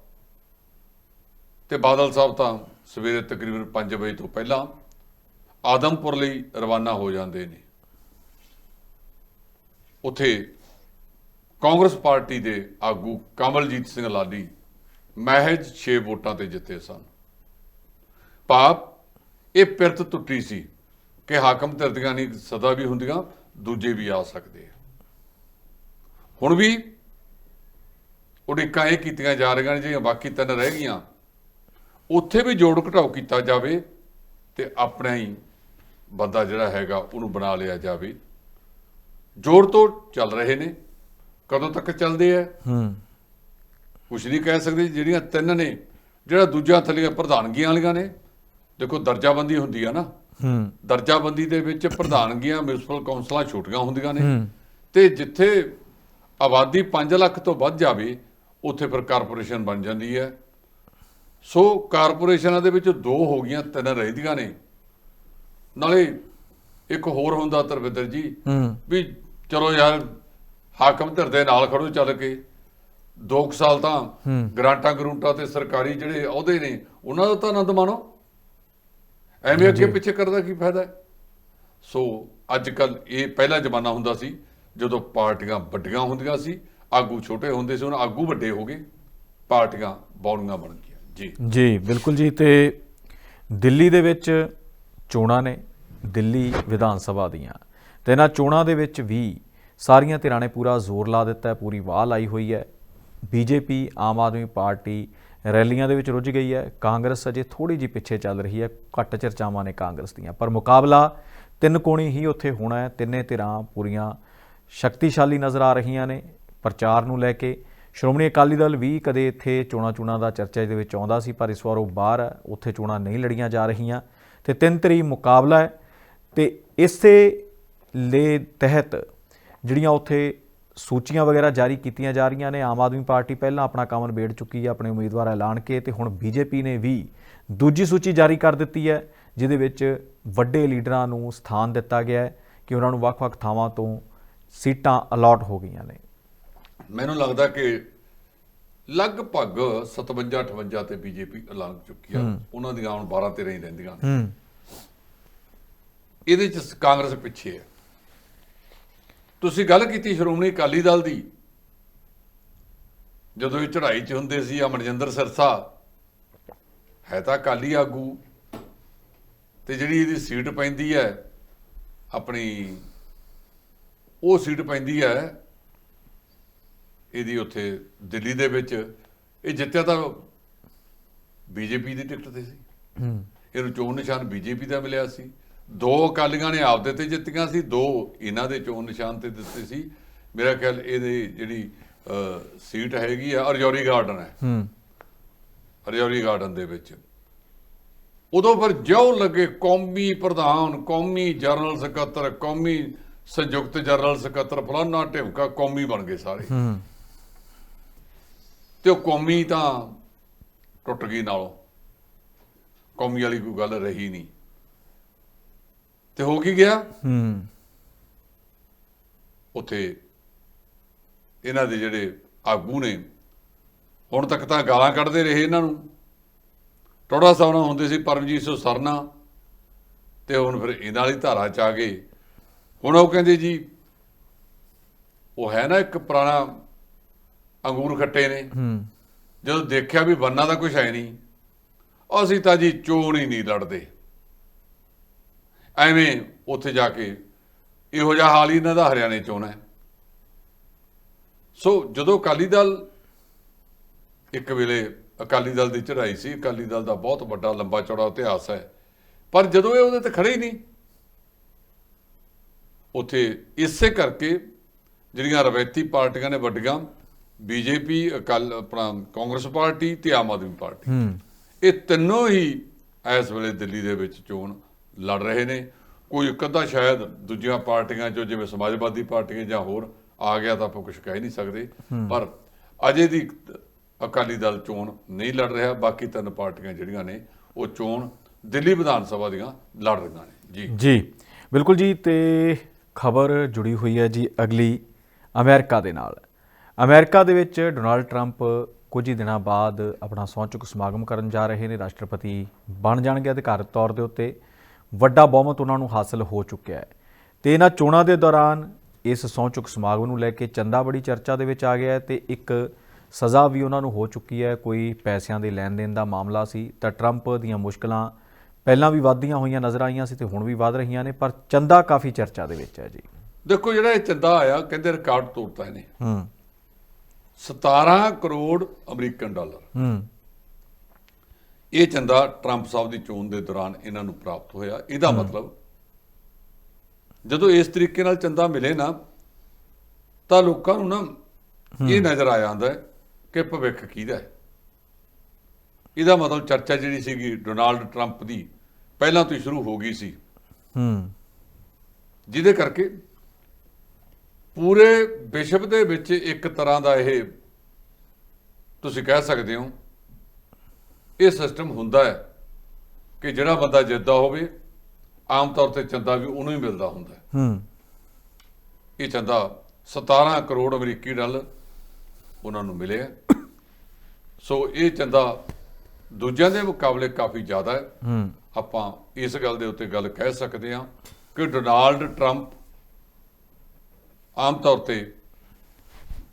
ਤੇ ਬਾਦਲ ਸਾਹਿਬ ਤਾਂ ਸਵੇਰੇ ਤਕਰੀਬਨ 5 ਵਜੇ ਤੋਂ ਪਹਿਲਾਂ ਆਦਮਪੁਰ ਲਈ ਰਵਾਨਾ ਹੋ ਜਾਂਦੇ ਨੇ। ਉਥੇ ਕਾਂਗਰਸ ਪਾਰਟੀ ਦੇ ਆਗੂ ਕਮਲਜੀਤ ਸਿੰਘ ਲਾਡੀ ਮਹਿਜ 6 ਵੋਟਾਂ ਤੇ ਜਿੱਤੇ ਸਨ। ਭਾਵ ਇਹ ਪਿਰਤ ਟੁੱਟੀ ਸੀ ਕਿ ਹਾਕਮ ਧਿਰਦੀਆਂ ਨਹੀਂ ਸਦਾ ਵੀ ਹੁੰਦੀਆਂ, ਦੂਜੇ ਵੀ ਆ ਸਕਦੇ ਹੁਣ ਵੀ ਉਡੀਕਾਂ ਇਹ ਕੀਤੀਆਂ ਜਾ ਰਹੀਆਂ ਨੇ, ਜਿਹੜੀਆਂ ਬਾਕੀ ਤਿੰਨ ਰਹਿ ਗਈਆਂ, ਉੱਥੇ ਵੀ ਜੋੜ ਘਟਾਓ ਕੀਤਾ ਜਾਵੇ ਤੇ ਆਪਣਾ ਹੀ ਬੰਦਾ ਜਿਹੜਾ ਹੈਗਾ ਉਹਨੂੰ ਬਣਾ ਲਿਆ ਜਾਵੇ। ਜੋੜ ਤੋਂ ਚੱਲ ਰਹੇ ਨੇ। ਕਦੋਂ ਤੱਕ ਚੱਲਦੇ ਆ? ਹੂੰ। ਕੁਝ ਨਹੀਂ ਕਹਿ ਸਕਦੇ ਜਿਹੜੀਆਂ ਤਿੰਨ ਨੇ ਜਿਹੜਾ ਦੂਜਾ ਥੱਲੇ ਪ੍ਰਧਾਨਗੀਆਂ ਵਾਲੀਆਂ ਨੇ। ਦੇਖੋ ਦਰਜਾਬੰਦੀ ਹੁੰਦੀ ਆ ਨਾ। ਹੂੰ। ਦਰਜਾਬੰਦੀ ਦੇ ਵਿੱਚ ਪ੍ਰਧਾਨਗੀਆਂ ਮਿਊਨਿਸਪਲ ਕੌਂਸਲਾਂ ਛੋਟੀਆਂ ਹੁੰਦੀਆਂ ਨੇ। ਤੇ ਜਿੱਥੇ ਆਬਾਦੀ 5 ਲੱਖ ਤੋਂ ਵੱਧ ਜਾਵੇ ਉੱਥੇ ਫਿਰ ਕਾਰਪੋਰੇਸ਼ਨ ਬਣ ਜਾਂਦੀ ਹੈ ਸੋ ਕਾਰਪੋਰੇਸ਼ਨਾਂ ਦੇ ਵਿੱਚ ਦੋ ਹੋ ਗਈਆਂ ਤਿੰਨ ਰਹਿੰਦੀਆਂ ਨੇ। ਨਾਲੇ ਇੱਕ ਹੋਰ ਹੁੰਦਾ ਤਰਵਿੰਦਰ ਜੀ ਹੂੰ। ਵੀ ਚਲੋ ਯਾਰ ਹਾਕਮ ਧਿਰ ਦੇ ਨਾਲ ਖੜੋ ਚੱਲ ਕੇ। 2 ਸਾਲ ਤਾਂ। ਗ੍ਰਾਂਟਾਂ ਗਰੂੰਟਾਂ ਤੇ ਸਰਕਾਰੀ ਜਿਹੜੇ ਅਹੁਦੇ ਨੇ ਉਹਨਾਂ ਦਾ ਤਾਂ ਆਨੰਦ ਮਾਣੋ। ਐਵੇਂ ਅੱਗੇ ਪਿੱਛੇ ਕਰਦਾ ਕੀ ਫਾਇਦਾ? ਸੋ ਅੱਜ ਕੱਲ ਇਹ ਪਹਿਲਾ ਜ਼ਮਾਨਾ ਹੁੰਦਾ ਸੀ ਜਦੋਂ ਪਾਰਟੀਆਂ ਵੱਡੀਆਂ ਹੁੰਦੀਆਂ ਸੀ ਆਗੂ ਛੋਟੇ ਹੁੰਦੇ ਸੀ ਹੁਣ ਆਗੂ ਵੱਡੇ ਹੋ ਗਏ ਪਾਰਟੀਆਂ ਬੌਲੀਆਂ ਬਣ ਗਈਆਂ। ਜੀ। ਜੀ ਬਿਲਕੁਲ ਜੀ ਤੇ ਦਿੱਲੀ ਦੇ ਵਿੱਚ ਚੋਣਾਂ ਨੇ ਦਿੱਲੀ ਵਿਧਾਨ ਸਭਾ ਦੀਆਂ। ਤੇ ਇਹਨਾਂ ਚੋਣਾਂ ਦੇ ਵਿੱਚ ਵੀ ਸਾਰੀਆਂ ਧਿਰਾਂ ਨੇ ਪੂਰਾ ਜ਼ੋਰ ਲਾ ਦਿੱਤਾ ਹੈ, ਪੂਰੀ ਵਾਹ ਲਾਈ ਹੋਈ ਹੈ। ਬੀਜੇਪੀ ਆਮ ਆਦਮੀ ਪਾਰਟੀ ਰੈਲੀਆਂ ਦੇ ਵਿੱਚ ਰੁੱਝ ਗਈ ਹੈ। ਕਾਂਗਰਸ ਅਜੇ ਥੋੜੀ ਜਿਹੀ ਪਿੱਛੇ ਚੱਲ ਰਹੀ ਹੈ, ਘੱਟ ਚਰਚਾਵਾਂ ਨੇ ਕਾਂਗਰਸ ਦੀਆਂ। ਪਰ ਮੁਕਾਬਲਾ ਤਿੰਨ ਕੋਣੀ ਹੀ ਉੱਥੇ ਹੋਣਾ ਹੈ, ਤਿੰਨੇ ਧਿਰਾਂ ਪੂਰੀਆਂ ਸ਼ਕਤੀਸ਼ਾਲੀ ਨਜ਼ਰ ਆ ਰਹੀਆਂ ਨੇ ਪ੍ਰਚਾਰ ਨੂੰ ਲੈ ਕੇ। ਸ਼੍ਰੋਮਣੀ ਅਕਾਲੀ ਦਲ ਵੀ ਕਦੇ ਇੱਥੇ ਚੋਣਾਂ ਚੋਣਾਂ ਦਾ ਚਰਚਾ ਦੇ ਵਿੱਚ ਆਉਂਦਾ ਸੀ, ਪਰ ਇਸ ਵਾਰ ਉਹ ਬਾਹਰ ਹੈ ਉੱਥੇ ਚੋਣਾਂ ਨਹੀਂ ਲੜੀਆਂ ਜਾ ਰਹੀਆਂ। ਤੇ ਤਿੰਨ ਧਿਰੀ ਮੁਕਾਬਲਾ ਹੈ। ਤੇ ਇਸੇ ਲੇ ਤਹਿਤ ਜਿਹੜੀਆਂ ਉੱਥੇ ਸੂਚੀਆਂ ਵਗੈਰਾ ਜਾਰੀ ਕੀਤੀਆਂ ਜਾ ਰਹੀਆਂ ਨੇ ਆਮ ਆਦਮੀ ਪਾਰਟੀ ਪਹਿਲਾਂ ਆਪਣਾ ਕੰਮ ਨਿਬੇੜ ਚੁੱਕੀ ਹੈ ਆਪਣੇ ਉਮੀਦਵਾਰ ਐਲਾਨ ਕੇ ਤੇ ਹੁਣ ਬੀਜੇਪੀ ਨੇ ਵੀ ਦੂਜੀ ਸੂਚੀ ਜਾਰੀ ਕਰ ਦਿੱਤੀ ਹੈ ਜਿਹਦੇ ਵਿੱਚ ਵੱਡੇ ਲੀਡਰਾਂ ਨੂੰ ਸਥਾਨ ਦਿੱਤਾ ਗਿਆ ਹੈ ਕਿ ਉਹਨਾਂ ਨੂੰ ਵੱਖ-ਵੱਖ ਥਾਵਾਂ ਤੋਂ ਸੀਟਾਂ ਅਲਾਟ ਹੋ ਗਈਆਂ ਨੇ। ਮੈਨੂੰ ਲੱਗਦਾ ਕਿ ਲਗਭਗ 57 58 ਤੇ ਬੀਜੇਪੀ ਐਲਾਨ ਚੁੱਕੀ ਆ ਉਹਨਾਂ ਦੀਆਂ ਹੁਣ 12 13 ਹੀ ਰਹਿੰਦੀਆਂ ਨੇ। ਇਹਦੇ ਚ ਕਾਂਗਰਸ ਪਿੱਛੇ ਹੈ। ਤੁਸੀਂ ਗੱਲ ਕੀਤੀ ਸ਼੍ਰੋਮਣੀ ਅਕਾਲੀ ਦਲ ਦੀ ਜਦੋਂ ਇਹ ਚੜ੍ਹਾਈ 'ਚ ਹੁੰਦੇ ਸੀ ਆ ਮਨਜਿੰਦਰ ਸਿਰਸਾ ਹੈ ਤਾਂ ਅਕਾਲੀ ਆਗੂ ਤੇ ਜਿਹੜੀ ਇਹਦੀ ਸੀਟ ਪੈਂਦੀ ਹੈ ਆਪਣੀ ਉਹ ਸੀਟ ਪੈਂਦੀ ਹੈ ਇਹਦੀ ਉੱਥੇ ਦਿੱਲੀ ਦੇ ਵਿੱਚ ਇਹ ਜਿੱਤਿਆ ਤਾਂ ਬੀਜੇਪੀ ਦੀ ਟਿਕਟ ਤੇ ਸੀ। ਹੂੰ। ਇਹਨੂੰ ਚੋਣ ਨਿਸ਼ਾਨ ਬੀਜੇਪੀ ਦਾ ਮਿਲਿਆ ਸੀ। ਦੋ ਅਕਾਲੀਆਂ ਨੇ ਆਪਦੇ ਤੇ ਜਿੱਤੀਆਂ ਸੀ ਦੋ ਇਹਨਾਂ ਦੇ ਚੋਣ ਨਿਸ਼ਾਨ ਤੇ ਦਿੱਤੇ ਸੀ। ਮੇਰਾ ਖਿਆਲ ਇਹਦੀ ਜਿਹੜੀ ਸੀਟ ਹੈਗੀ ਆ ਅਰਜੌਰੀ ਗਾਰਡਨ ਹੈ। ਹੂੰ। ਅਰਜੌਰੀ ਗਾਰਡਨ ਦੇ ਵਿੱਚ। ਉਦੋਂ ਫਿਰ ਜਿਉ ਲੱਗੇ ਕੌਮੀ ਪ੍ਰਧਾਨ ਕੌਮੀ ਜਨਰਲ ਸਕੱਤਰ ਕੌਮੀ ਸੰਯੁਕਤ ਜਨਰਲ ਸਕੱਤਰ ਫਲਾਨਾ ਢਿਮਕਾ ਕੌਮੀ ਬਣ ਗਏ ਸਾਰੇ। ਹੂੰ। ਤੇ ਉਹ ਕੌਮੀ ਤਾਂ ਟੁੱਟ ਗਈ ਨਾਲੋਂ। ਕੌਮੀ ਵਾਲੀ ਕੋਈ ਗੱਲ ਰਹੀ ਨਹੀਂ। ਤੇ ਹੋ ਕੀ ਗਿਆ? ਹੂੰ। ਉੱਥੇ ਇਹਨਾਂ ਦੇ ਜਿਹੜੇ ਆਗੂ ਨੇ ਹੁਣ ਤੱਕ ਤਾਂ ਗਾਲਾਂ ਕੱਢਦੇ ਰਹੇ ਇਹਨਾਂ ਨੂੰ। ਟੋੜਾ ਸਾਹਮਣਾ ਹੁੰਦੇ ਸੀ ਪਰਮਜੀਤ ਸਿੰਘ ਸਰਨਾ ਤੇ ਹੁਣ ਫਿਰ ਇਹਨਾਂ ਵਾਲੀ ਧਾਰਾ ਚ ਆ ਗਏ। ਹੁਣ ਉਹ ਕਹਿੰਦੇ ਜੀ ਉਹ ਹੈ ਨਾ ਇੱਕ ਪੁਰਾਣਾ ਅੰਗੂਰ ਖੱਟੇ ਨੇ। ਹੂੰ। ਜਦੋਂ ਦੇਖਿਆ ਵੀ ਬੰਨਾ ਦਾ ਕੁਝ ਹੈ ਨਹੀਂ ਅਸੀਂ ਤਾਂ ਜੀ ਚੋਣ ਹੀ ਨਹੀਂ ਲੜਦੇ। ਐਵੇਂ ਉੱਥੇ ਜਾ ਕੇ ਇਹੋ ਜਿਹਾ ਹਾਲ ਹੀ ਇਹਨਾਂ ਦਾ ਹਰਿਆਣੇ ਚੋਣ ਹੈ। ਸੋ ਜਦੋਂ ਅਕਾਲੀ ਦਲ ਇੱਕ ਵੇਲੇ ਅਕਾਲੀ ਦਲ ਦੀ ਚੜ੍ਹਾਈ ਸੀ ਅਕਾਲੀ ਦਲ ਦਾ ਬਹੁਤ ਵੱਡਾ ਲੰਬਾ ਚੌੜਾ ਇਤਿਹਾਸ ਹੈ ਪਰ ਜਦੋਂ ਇਹ ਉਹਦੇ ਤੇ ਖੜੇ ਹੀ ਨਹੀਂ ਉੱਥੇ ਇਸੇ ਕਰਕੇ ਜਿਹੜੀਆਂ ਰਵਾਇਤੀ ਪਾਰਟੀਆਂ ਨੇ ਵੱਡੀਆਂ ਬੀਜੇਪੀ ਅਕਾਲ ਆਪਣਾ ਕਾਂਗਰਸ ਪਾਰਟੀ ਤੇ ਆਮ ਆਦਮੀ ਪਾਰਟੀ। ਇਹ ਤਿੰਨੋਂ ਹੀ ਇਸ ਵੇਲੇ ਦਿੱਲੀ ਦੇ ਵਿੱਚ ਚੋਣ ਲੜ ਰਹੇ ਨੇ। ਕੋਈ ਇੱਕ ਅੱਧਾ ਸ਼ਾਇਦ ਦੂਜੀਆਂ ਪਾਰਟੀਆਂ ਚੋਂ ਜਿਵੇਂ ਸਮਾਜਵਾਦੀ ਪਾਰਟੀਆਂ ਜਾਂ ਹੋਰ ਆ ਗਿਆ ਤਾਂ ਆਪਾਂ ਕੁਝ ਕਹਿ ਨਹੀਂ ਸਕਦੇ। ਪਰ ਅਜੇ ਦੀ ਅਕਾਲੀ ਦਲ ਚੋਣ ਨਹੀਂ ਲੜ ਰਿਹਾ। ਬਾਕੀ ਤਿੰਨ ਪਾਰਟੀਆਂ ਜਿਹੜੀਆਂ ਨੇ ਉਹ ਚੋਣ ਦਿੱਲੀ ਵਿਧਾਨ ਸਭਾ ਦੀਆਂ ਲੜ ਰਹੀਆਂ ਨੇ। ਜੀ। ਜੀ। ਬਿਲਕੁਲ ਜੀ ਤੇ ਖਬਰ ਜੁੜੀ ਹੋਈ ਹੈ ਜੀ ਅਗਲੀ ਅਮਰੀਕਾ ਦੇ ਨਾਲ। ਅਮਰੀਕਾ ਦੇ ਵਿੱਚ ਡੋਨਾਲਡ ਟਰੰਪ ਕੁਝ ਹੀ ਦਿਨਾਂ ਬਾਅਦ ਆਪਣਾ ਸਹੁੰ ਚੁੱਕ ਸਮਾਗਮ ਕਰਨ ਜਾ ਰਹੇ ਨੇ। ਰਾਸ਼ਟਰਪਤੀ ਬਣ ਜਾਣਗੇ ਅਧਿਕਾਰਤ ਤੌਰ ਦੇ ਉੱਤੇ। ਵੱਡਾ ਬਹੁਮਤ ਉਹਨਾਂ ਨੂੰ ਹਾਸਲ ਹੋ ਚੁੱਕਿਆ ਹੈ। ਤੇ ਇਹਨਾਂ ਚੋਣਾਂ ਦੇ ਦੌਰਾਨ ਇਸ ਸਹੁੰ ਚੁੱਕ ਸਮਾਗਮ ਨੂੰ ਲੈ ਕੇ ਚੰਦਾ ਬੜੀ ਚਰਚਾ ਦੇ ਵਿੱਚ ਆ ਗਿਆ ਹੈ ਤੇ ਇੱਕ ਸਜ਼ਾ ਵੀ ਉਹਨਾਂ ਨੂੰ ਹੋ ਚੁੱਕੀ ਹੈ। ਕੋਈ ਪੈਸਿਆਂ ਦੇ ਲੈਣ ਦੇਣ ਦਾ ਮਾਮਲਾ ਸੀ ਤਾਂ ਟਰੰਪ ਦੀਆਂ ਮੁਸ਼ਕਲਾਂ ਪਹਿਲਾਂ ਵੀ ਵੱਧਦੀਆਂ ਹੋਈਆਂ ਨਜ਼ਰ ਆਈਆਂ ਸੀ ਤੇ ਹੁਣ ਵੀ ਵੱਧ ਰਹੀਆਂ ਨੇ ਪਰ ਚੰਦਾ ਕਾਫੀ ਚਰਚਾ ਦੇ ਵਿੱਚ ਹੈ ਜੀ। ਦੇਖੋ ਜਿਹੜਾ ਇਹ ਚੰਦਾ ਆਇਆ ਕਹਿੰਦੇ ਰਿਕਾਰਡ ਤੋੜਤਾ ਇਹਨੇ। ਹੂੰ। 17 ਕਰੋੜ ਅਮਰੀਕਨ ਡਾਲਰ। ਹੂੰ। ਇਹ ਚੰਦਾ ਟਰੰਪ ਸਾਹਿਬ ਦੀ ਚੋਣ ਦੇ ਦੌਰਾਨ ਇਹਨਾਂ ਨੂੰ ਪ੍ਰਾਪਤ ਹੋਇਆ। ਇਹਦਾ ਮਤਲਬ ਜਦੋਂ ਇਸ ਤਰੀਕੇ ਨਾਲ ਚੰਦਾ ਮਿਲੇ ਨਾ ਤਾਂ ਲੋਕਾਂ ਨੂੰ ਨਾ ਇਹ ਨਜ਼ਰ ਆ ਜਾਂਦਾ ਕਿ ਭਵਿੱਖ ਕਿਹਦਾ ਹੈ। ਇਹਦਾ ਮਤਲਬ ਚਰਚਾ ਜਿਹੜੀ ਸੀਗੀ ਡੋਨਾਲਡ ਟਰੰਪ ਦੀ ਪਹਿਲਾਂ ਤੋਂ ਹੀ ਸ਼ੁਰੂ ਹੋ ਗਈ ਸੀ। ਹੂੰ ਜਿਹਦੇ ਕਰਕੇ ਪੂਰੇ ਵਿਸ਼ਵ ਦੇ ਵਿੱਚ ਇੱਕ ਤਰ੍ਹਾਂ ਦਾ ਇਹ ਤੁਸੀਂ ਕਹਿ ਸਕਦੇ ਹੋ ਇਹ ਸਿਸਟਮ ਹੁੰਦਾ ਹੈ ਕਿ ਜਿਹੜਾ ਬੰਦਾ ਜਿੱਤਦਾ ਹੋਵੇ ਆਮ ਤੌਰ ਤੇ ਚੰਦਾ ਵੀ ਉਹਨੂੰ ਹੀ ਮਿਲਦਾ ਹੁੰਦਾ ਹੈ। ਹੂੰ। ਇਹ ਚੰਦਾ 17 ਕਰੋੜ ਅਮਰੀਕੀ ਡਾਲਰ ਉਹਨਾਂ ਨੂੰ ਮਿਲਿਆ ਸੋ ਇਹ ਚੰਦਾ ਦੂਜਿਆਂ ਦੇ ਮੁਕਾਬਲੇ ਕਾਫੀ ਜ਼ਿਆਦਾ ਹੈ। ਹੂੰ। ਆਪਾਂ ਇਸ ਗੱਲ ਦੇ ਉੱਤੇ ਗੱਲ ਕਹਿ ਸਕਦੇ ਹਾਂ ਕਿ ਡੋਨਾਲਡ ਟਰੰਪ ਆਮ ਤੌਰ ਤੇ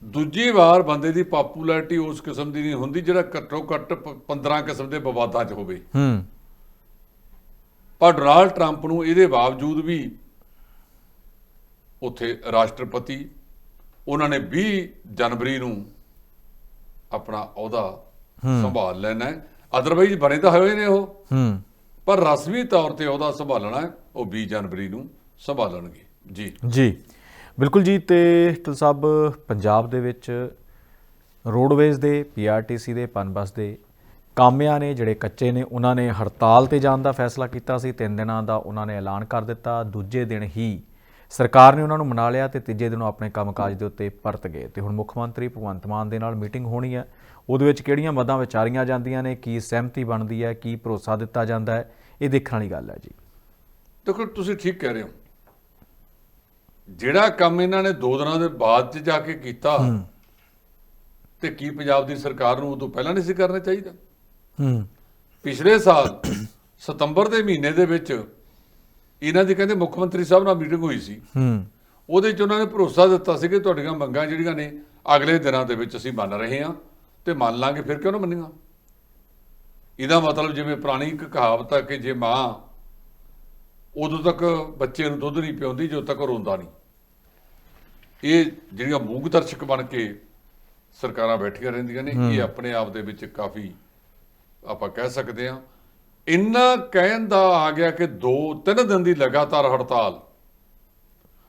ਦੂਜੀ ਵਾਰ ਬੰਦੇ ਦੀ ਪਪੂਲੈਰਿਟੀ ਉਸ ਕਿਸਮ ਦੀ ਨਹੀਂ ਹੁੰਦੀ ਜਿਹੜਾ ਘੱਟੋ ਘੱਟ ਪ- 15 ਕਿਸਮ ਦੇ ਵਿਵਾਦਾਂ 'ਚ ਹੋਵੇ। ਹੂੰ। ਪਰ ਡੋਨਾਲਡ ਟਰੰਪ ਨੂੰ ਇਹਦੇ ਬਾਵਜੂਦ ਵੀ ਉੱਥੇ ਰਾਸ਼ਟਰਪਤੀ ਉਹਨਾਂ ਨੇ 20 ਜਨਵਰੀ ਨੂੰ ਆਪਣਾ ਅਹੁਦਾ ਸੰਭਾਲ ਲੈਣਾ ਹੈ। ਅਦਰਵਾਈਜ਼ ਬਣੇ ਤਾਂ ਹੋਏ ਨੇ ਉਹ। ਹੂੰ। ਪਰ ਰਸਮੀ ਤੌਰ ਤੇ ਉਹਦਾ ਸੰਭਾਲਣਾ ਹੈ, ਉਹ 20 ਜਨਵਰੀ ਨੂੰ ਸੰਭਾਲਣਗੇ। ਜੀ। ਜੀ। ਬਿਲਕੁਲ ਜੀ, ਤੇ ਟਲ ਸਾਹਿਬ, ਪੰਜਾਬ ਦੇ ਵਿੱਚ ਰੋਡਵੇਜ਼ ਦੇ ਪੀਆਰਟੀਸੀ ਦੇ, ਪਨਬਸ ਦੇ ਕਾਮਿਆਂ ਨੇ ਜਿਹੜੇ ਕੱਚੇ ਨੇ, ਉਹਨਾਂ ਨੇ ਹੜਤਾਲ ਤੇ ਜਾਣ ਦਾ ਫੈਸਲਾ ਕੀਤਾ ਸੀ। ਤਿੰਨ ਦਿਨਾਂ ਦਾ ਉਹਨਾਂ ਨੇ ਐਲਾਨ ਕਰ ਦਿੱਤਾ। ਦੂਜੇ ਦਿਨ ਹੀ ਸਰਕਾਰ ਨੇ ਉਹਨਾਂ ਨੂੰ ਮਨਾ ਲਿਆ ਤੇ ਤੀਜੇ ਦਿਨ ਉਹ ਆਪਣੇ ਕੰਮਕਾਜ ਦੇ ਉੱਤੇ ਪਰਤ ਗਏ। ਤੇ ਹੁਣ ਮੁੱਖ ਮੰਤਰੀ ਭਗਵੰਤ ਮਾਨ ਦੇ ਨਾਲ ਮੀਟਿੰਗ ਹੋਣੀ ਹੈ। ਉਹਦੇ ਵਿੱਚ ਕਿਹੜੀਆਂ ਮਦਾਂ ਵਿਚਾਰੀਆਂ ਜਾਂਦੀਆਂ ਨੇ, ਕੀ ਸਹਿਮਤੀ ਬਣਦੀ ਹੈ, ਕੀ ਭਰੋਸਾ ਦਿੱਤਾ ਜਾਂਦਾ ਹੈ, ਇਹ ਦੇਖਣ ਵਾਲੀ ਗੱਲ ਹੈ ਜੀ। ਦੇਖੋ, ਤੁਸੀਂ ਠੀਕ ਕਹਿ ਰਹੇ ਹੋ। ਜਿਹੜਾ ਕੰਮ ਇਹਨਾਂ ਨੇ ਦੋ ਦਿਨਾਂ ਦੇ ਬਾਅਦ ਚ ਜਾ ਕੇ ਕੀਤਾ ਤੇ ਕੀ ਪੰਜਾਬ ਦੀ ਸਰਕਾਰ ਨੂੰ ਉਦੋਂ ਪਹਿਲਾਂ ਨਹੀਂ ਸੀ ਕਰਨਾ ਚਾਹੀਦਾ? ਹੂੰ। ਪਿਛਲੇ ਸਾਲ ਸਤੰਬਰ ਦੇ ਮਹੀਨੇ ਦੇ ਵਿੱਚ ਇਹਨਾਂ ਦੀ ਕਹਿੰਦੇ ਮੁੱਖ ਮੰਤਰੀ ਸਾਹਿਬ ਨਾਲ ਮੀਟਿੰਗ ਹੋਈ ਸੀ। ਹੂੰ। ਉਹਦੇ 'ਚ ਉਹਨਾਂ ਨੇ ਭਰੋਸਾ ਦਿੱਤਾ ਸੀ ਕਿ ਤੁਹਾਡੀਆਂ ਮੰਗਾਂ ਜਿਹੜੀਆਂ ਨੇ ਅਗਲੇ ਦਿਨਾਂ ਦੇ ਵਿੱਚ ਅਸੀਂ ਮੰਨ ਰਹੇ ਹਾਂ ਤੇ ਮੰਨ ਲਾਂਗੇ ਫਿਰ ਕਿਉਂ ਨਾ ਮੰਨੀਆਂ? ਇਹਦਾ ਮਤਲਬ ਜਿਵੇਂ ਪੁਰਾਣੀ ਇੱਕ ਕਹਾਵਤ ਹੈ ਕਿ ਜੇ ਮਾਂ ਉਦੋਂ ਤੱਕ ਬੱਚੇ ਨੂੰ ਦੁੱਧ ਨਹੀਂ ਪਿਉਂਦੀ ਜਦੋਂ ਤੱਕ ਰੋਂਦਾ ਨਹੀਂ। ਇਹ ਜਿਹੜੀਆਂ ਮੂਕ ਦਰਸ਼ਕ ਬਣ ਕੇ ਸਰਕਾਰਾਂ ਬੈਠੀਆਂ ਰਹਿੰਦੀਆਂ ਨੇ ਇਹ ਆਪਣੇ ਆਪ ਦੇ ਵਿੱਚ ਕਾਫੀ ਆਪਾਂ ਕਹਿ ਸਕਦੇ ਹਾਂ। ਇੰਨਾ ਕਹਿਣ ਦਾ ਆ ਗਿਆ ਕਿ 2-3 ਦਿਨ ਦੀ ਲਗਾਤਾਰ ਹੜਤਾਲ।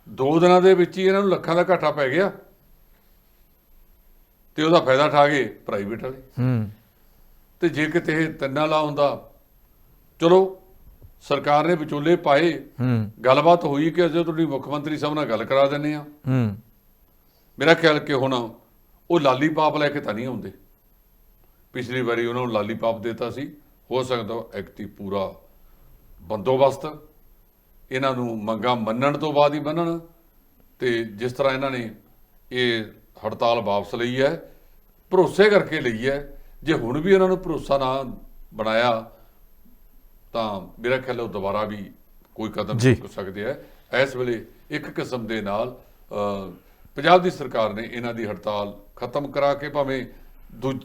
ਦੋ ਦਿਨਾਂ ਦੇ ਵਿੱਚ ਹੀ ਇਹਨਾਂ ਨੂੰ ਲੱਖਾਂ ਦਾ ਘਾਟਾ ਪੈ ਗਿਆ। ਤੇ ਉਹਦਾ ਫਾਇਦਾ ਠਾ ਗਏ ਪ੍ਰਾਈਵੇਟ ਵਾਲੇ। ਹੂੰ। ਤੇ ਜੇ ਕਿਤੇ ਇਹ ਤਿੰਨਾਂ ਲਾ ਹੁੰਦਾ ਚਲੋ ਸਰਕਾਰ ਨੇ ਵਿਚੋਲੇ ਪਾਏ ਗੱਲਬਾਤ ਹੋਈ ਕਿ ਅਜੇ ਤੁਹਾਡੀ ਮੁੱਖ ਮੰਤਰੀ ਸਾਹਿਬ ਨਾਲ ਗੱਲ ਕਰਾ ਦਿੰਨੇ ਆ ਹੂੰ। ਮੇਰਾ ਖਿਆਲ ਕਿ ਹੁਣ ਉਹ ਲਾਲੀਪਾਪ ਲੈ ਕੇ ਤਾਂ ਨਹੀਂ ਆਉਂਦੇ। ਪਿਛਲੀ ਵਾਰੀ ਉਹਨਾਂ ਨੂੰ ਲਾਲੀਪਾਪ ਦਿੱਤਾ ਸੀ। ਹੋ ਸਕਦਾ ਐਕਟੀ ਪੂਰਾ ਬੰਦੋਬਸਤ। ਇਹਨਾਂ ਨੂੰ ਮੰਗਾ ਮੰਨਣ ਤੋਂ ਬਾਅਦ ਹੀ ਮੰਨਣ ਤੇ ਜਿਸ ਤਰ੍ਹਾਂ ਇਹਨਾਂ ਨੇ ਇਹ ਹੜਤਾਲ ਵਾਪਸ ਲਈ ਹੈ ਭਰੋਸੇ ਕਰਕੇ ਲਈ ਹੈ। ਜੇ ਹੁਣ ਵੀ ਇਹਨਾਂ ਨੂੰ ਭਰੋਸਾ ਨਾ ਬਣਾਇਆ ਤਾਂ ਮੇਰਾ ਖਿਆਲ ਉਹ ਦੁਬਾਰਾ ਵੀ ਕੋਈ ਕਦਮ। ਚੁੱਕ ਸਕਦੇ ਆ। ਇਸ ਵੇਲੇ ਇੱਕ ਕਿਸਮ ਦੇ ਨਾਲ ਪੰਜਾਬ ਦੀ ਸਰਕਾਰ ਨੇ ਇਹਨਾਂ ਦੀ ਹੜਤਾਲ ਖਤਮ ਕਰਾ ਕੇ ਭਾਵੇਂ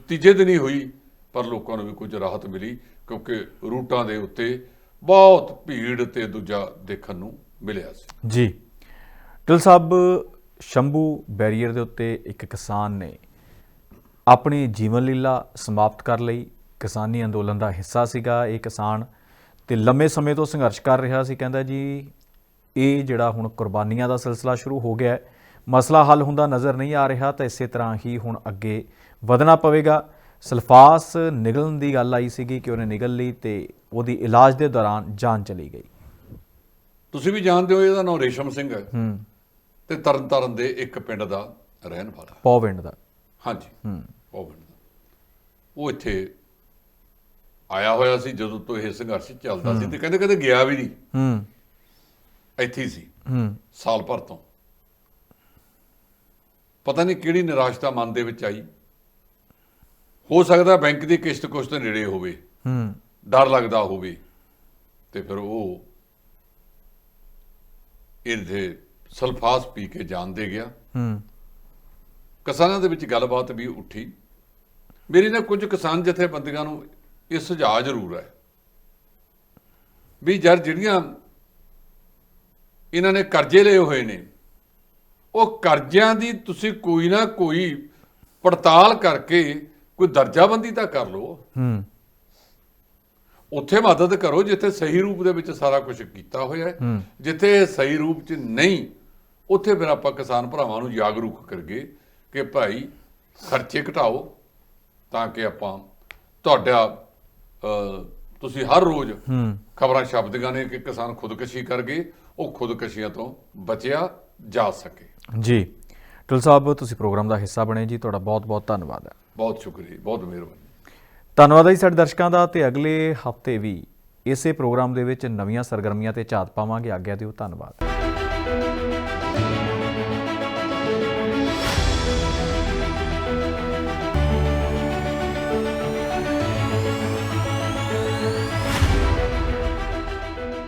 ਤੀਜੇ ਦਿਨ ਹੀ ਹੋਈ ਪਰ ਲੋਕਾਂ ਨੂੰ ਵੀ ਕੁਝ ਰਾਹਤ ਮਿਲੀ ਕਿਉਂਕਿ ਰੂਟਾਂ ਦੇ ਉੱਤੇ ਬਹੁਤ ਭੀੜ ਤੇ ਦੂਜਾ ਦੇਖਣ ਨੂੰ ਮਿਲਿਆ ਸੀ। ਜੀ। ਟਿਲ ਸਾਹਿਬ ਸ਼ੰਭੂ ਬੈਰੀਅਰ ਦੇ ਉੱਤੇ ਇੱਕ ਕਿਸਾਨ ਨੇ ਆਪਣੀ ਜੀਵਨ ਲੀਲਾ ਸਮਾਪਤ ਕਰ ਲਈ। ਕਿਸਾਨੀ ਅੰਦੋਲਨ ਦਾ ਹਿੱਸਾ ਸੀਗਾ ਇਹ ਕਿਸਾਨ। ਤੇ ਲੰਮੇ ਸਮੇਂ ਤੋਂ ਸੰਘਰਸ਼ ਕਰ ਰਿਹਾ ਸੀ ਕਹਿੰਦਾ ਜੀ ਇਹ ਜਿਹੜਾ ਹੁਣ ਕੁਰਬਾਨੀਆਂ ਦਾ ਸਿਲਸਿਲਾ ਸ਼ੁਰੂ ਹੋ ਗਿਆ ਹੈ ਮਸਲਾ ਹੱਲ ਹੁੰਦਾ ਨਜ਼ਰ ਨਹੀਂ ਆ ਰਿਹਾ ਤਾਂ ਇਸੇ ਤਰ੍ਹਾਂ ਹੀ ਹੁਣ ਅੱਗੇ ਵਧਣਾ ਪਵੇਗਾ। ਸਲਫਾਸ ਨਿਗਲਣ ਦੀ ਗੱਲ ਆਈ ਸੀਗੀ ਕਿ ਉਹਨੇ ਨਿਗਲ ਲਈ ਤੇ ਉਹਦੀ ਇਲਾਜ ਦੇ ਦੌਰਾਨ ਜਾਨ ਚਲੀ ਗਈ। ਤੁਸੀਂ ਵੀ ਜਾਣਦੇ ਹੋ ਇਹਦਾ ਨਾਮ ਰੇਸ਼ਮ ਸਿੰਘ ਹੈ। ਹੂੰ। ਤੇ ਤਰਨਤਾਰਨ ਦੇ ਇੱਕ ਪਿੰਡ ਦਾ ਰਹਿਣ ਵਾਲਾ। ਪੌਵਿੰਡ ਦਾ। ਹਾਂਜੀ ਹੂੰ। ਦਾ। ਉਹ ਇੱਥੇ ਆਇਆ ਹੋਇਆ ਸੀ ਜਦੋਂ ਤੋਂ ਇਹ ਸੰਘਰਸ਼ ਚੱਲਦਾ ਸੀ ਤੇ ਕਹਿੰਦੇ ਕਦੇ ਗਿਆ ਵੀ ਨਹੀਂ। ਹੂੰ। ਇੱਥੇ ਹੀ ਸੀ। ਹੂੰ। ਸਾਲ ਭਰ ਤੋਂ। ਪਤਾ ਨਹੀਂ ਕਿਹੜੀ ਨਿਰਾਸ਼ਤਾ ਮਨ ਦੇ ਵਿੱਚ ਆਈ। ਹੋ ਸਕਦਾ ਬੈਂਕ ਦੀ ਕਿਸ਼ਤ ਕੁਛ ਤੇ ਨੇੜੇ ਹੋਵੇ। ਹੂੰ। ਡਰ ਲੱਗਦਾ ਹੋਵੇ। ਤੇ ਫਿਰ ਉਹ ਇਹਦੇ ਸਲਫਾਸ ਪੀ ਕੇ ਜਾਣ ਦੇ ਗਿਆ। ਹੂੰ। ਕਿਸਾਨਾਂ ਦੇ ਵਿੱਚ ਗੱਲਬਾਤ ਵੀ ਉੱਠੀ। ਮੇਰੀ ਨਾ ਕੁਝ ਕਿਸਾਨ ਜਥੇਬੰਦੀਆਂ ਨੂੰ ਇਹ ਸੁਝਾਅ ਜ਼ਰੂਰ ਹੈ ਵੀ ਯਾਰ ਜਿਹੜੀਆਂ ਇਹਨਾਂ ਨੇ ਕਰਜ਼ੇ ਲਏ ਹੋਏ ਨੇ ਉਹ ਕਰਜ਼ਿਆਂ ਦੀ ਤੁਸੀਂ ਕੋਈ ਨਾ ਕੋਈ ਪੜਤਾਲ ਕਰਕੇ ਕੋਈ ਦਰਜਾਬੰਦੀ ਤਾਂ ਕਰ ਲਓ। ਹੂੰ। ਉੱਥੇ ਮਦਦ ਕਰੋ ਜਿੱਥੇ ਸਹੀ ਰੂਪ ਦੇ ਵਿੱਚ ਸਾਰਾ ਕੁਝ ਕੀਤਾ ਹੋਇਆ ਹੈ। ਜਿੱਥੇ ਸਹੀ ਰੂਪ 'ਚ ਨਹੀਂ ਉੱਥੇ ਫਿਰ ਆਪਾਂ ਕਿਸਾਨ ਭਰਾਵਾਂ ਨੂੰ ਜਾਗਰੂਕ ਕਰਗੇ ਕਿ ਭਾਈ ਖਰਚੇ ਘਟਾਓ ਤਾਂ ਕਿ ਆਪਾਂ ਤੁਹਾਡਾ ਤੁਸੀਂ ਹਰ ਰੋਜ਼ ਖਬਰਾਂ ਛਪਦੀਆਂ ਨੇ ਕਿ ਕਿਸਾਨ ਖੁਦਕੁਸ਼ੀ ਕਰ ਗਏ ਉਹ ਖੁਦਕੁਸ਼ੀਆਂ ਤੋਂ ਬਚਿਆ ਜਾ ਸਕੇ। ਜੀ। ਟੁਲ ਸਾਹਿਬ ਤੁਸੀਂ ਪ੍ਰੋਗਰਾਮ ਦਾ ਹਿੱਸਾ ਬਣੇ ਜੀ ਤੁਹਾਡਾ ਬਹੁਤ ਬਹੁਤ ਧੰਨਵਾਦ ਹੈ। ਬਹੁਤ ਸ਼ੁਕਰੀਆ ਬਹੁਤ ਮਿਹਰਬਾਨੀ। ਧੰਨਵਾਦ ਹੈ ਜੀ ਸਾਡੇ ਦਰਸ਼ਕਾਂ ਦਾ ਤੇ ਅਗਲੇ ਹਫ਼ਤੇ ਵੀ ਇਸੇ ਪ੍ਰੋਗਰਾਮ ਦੇ ਵਿੱਚ ਨਵੀਆਂ ਸਰਗਰਮੀਆਂ ਤੇ ਝਾਤ ਪਾਵਾਂਗੇ। ਆਗਿਆ ਦਿਓ ਧੰਨਵਾਦ।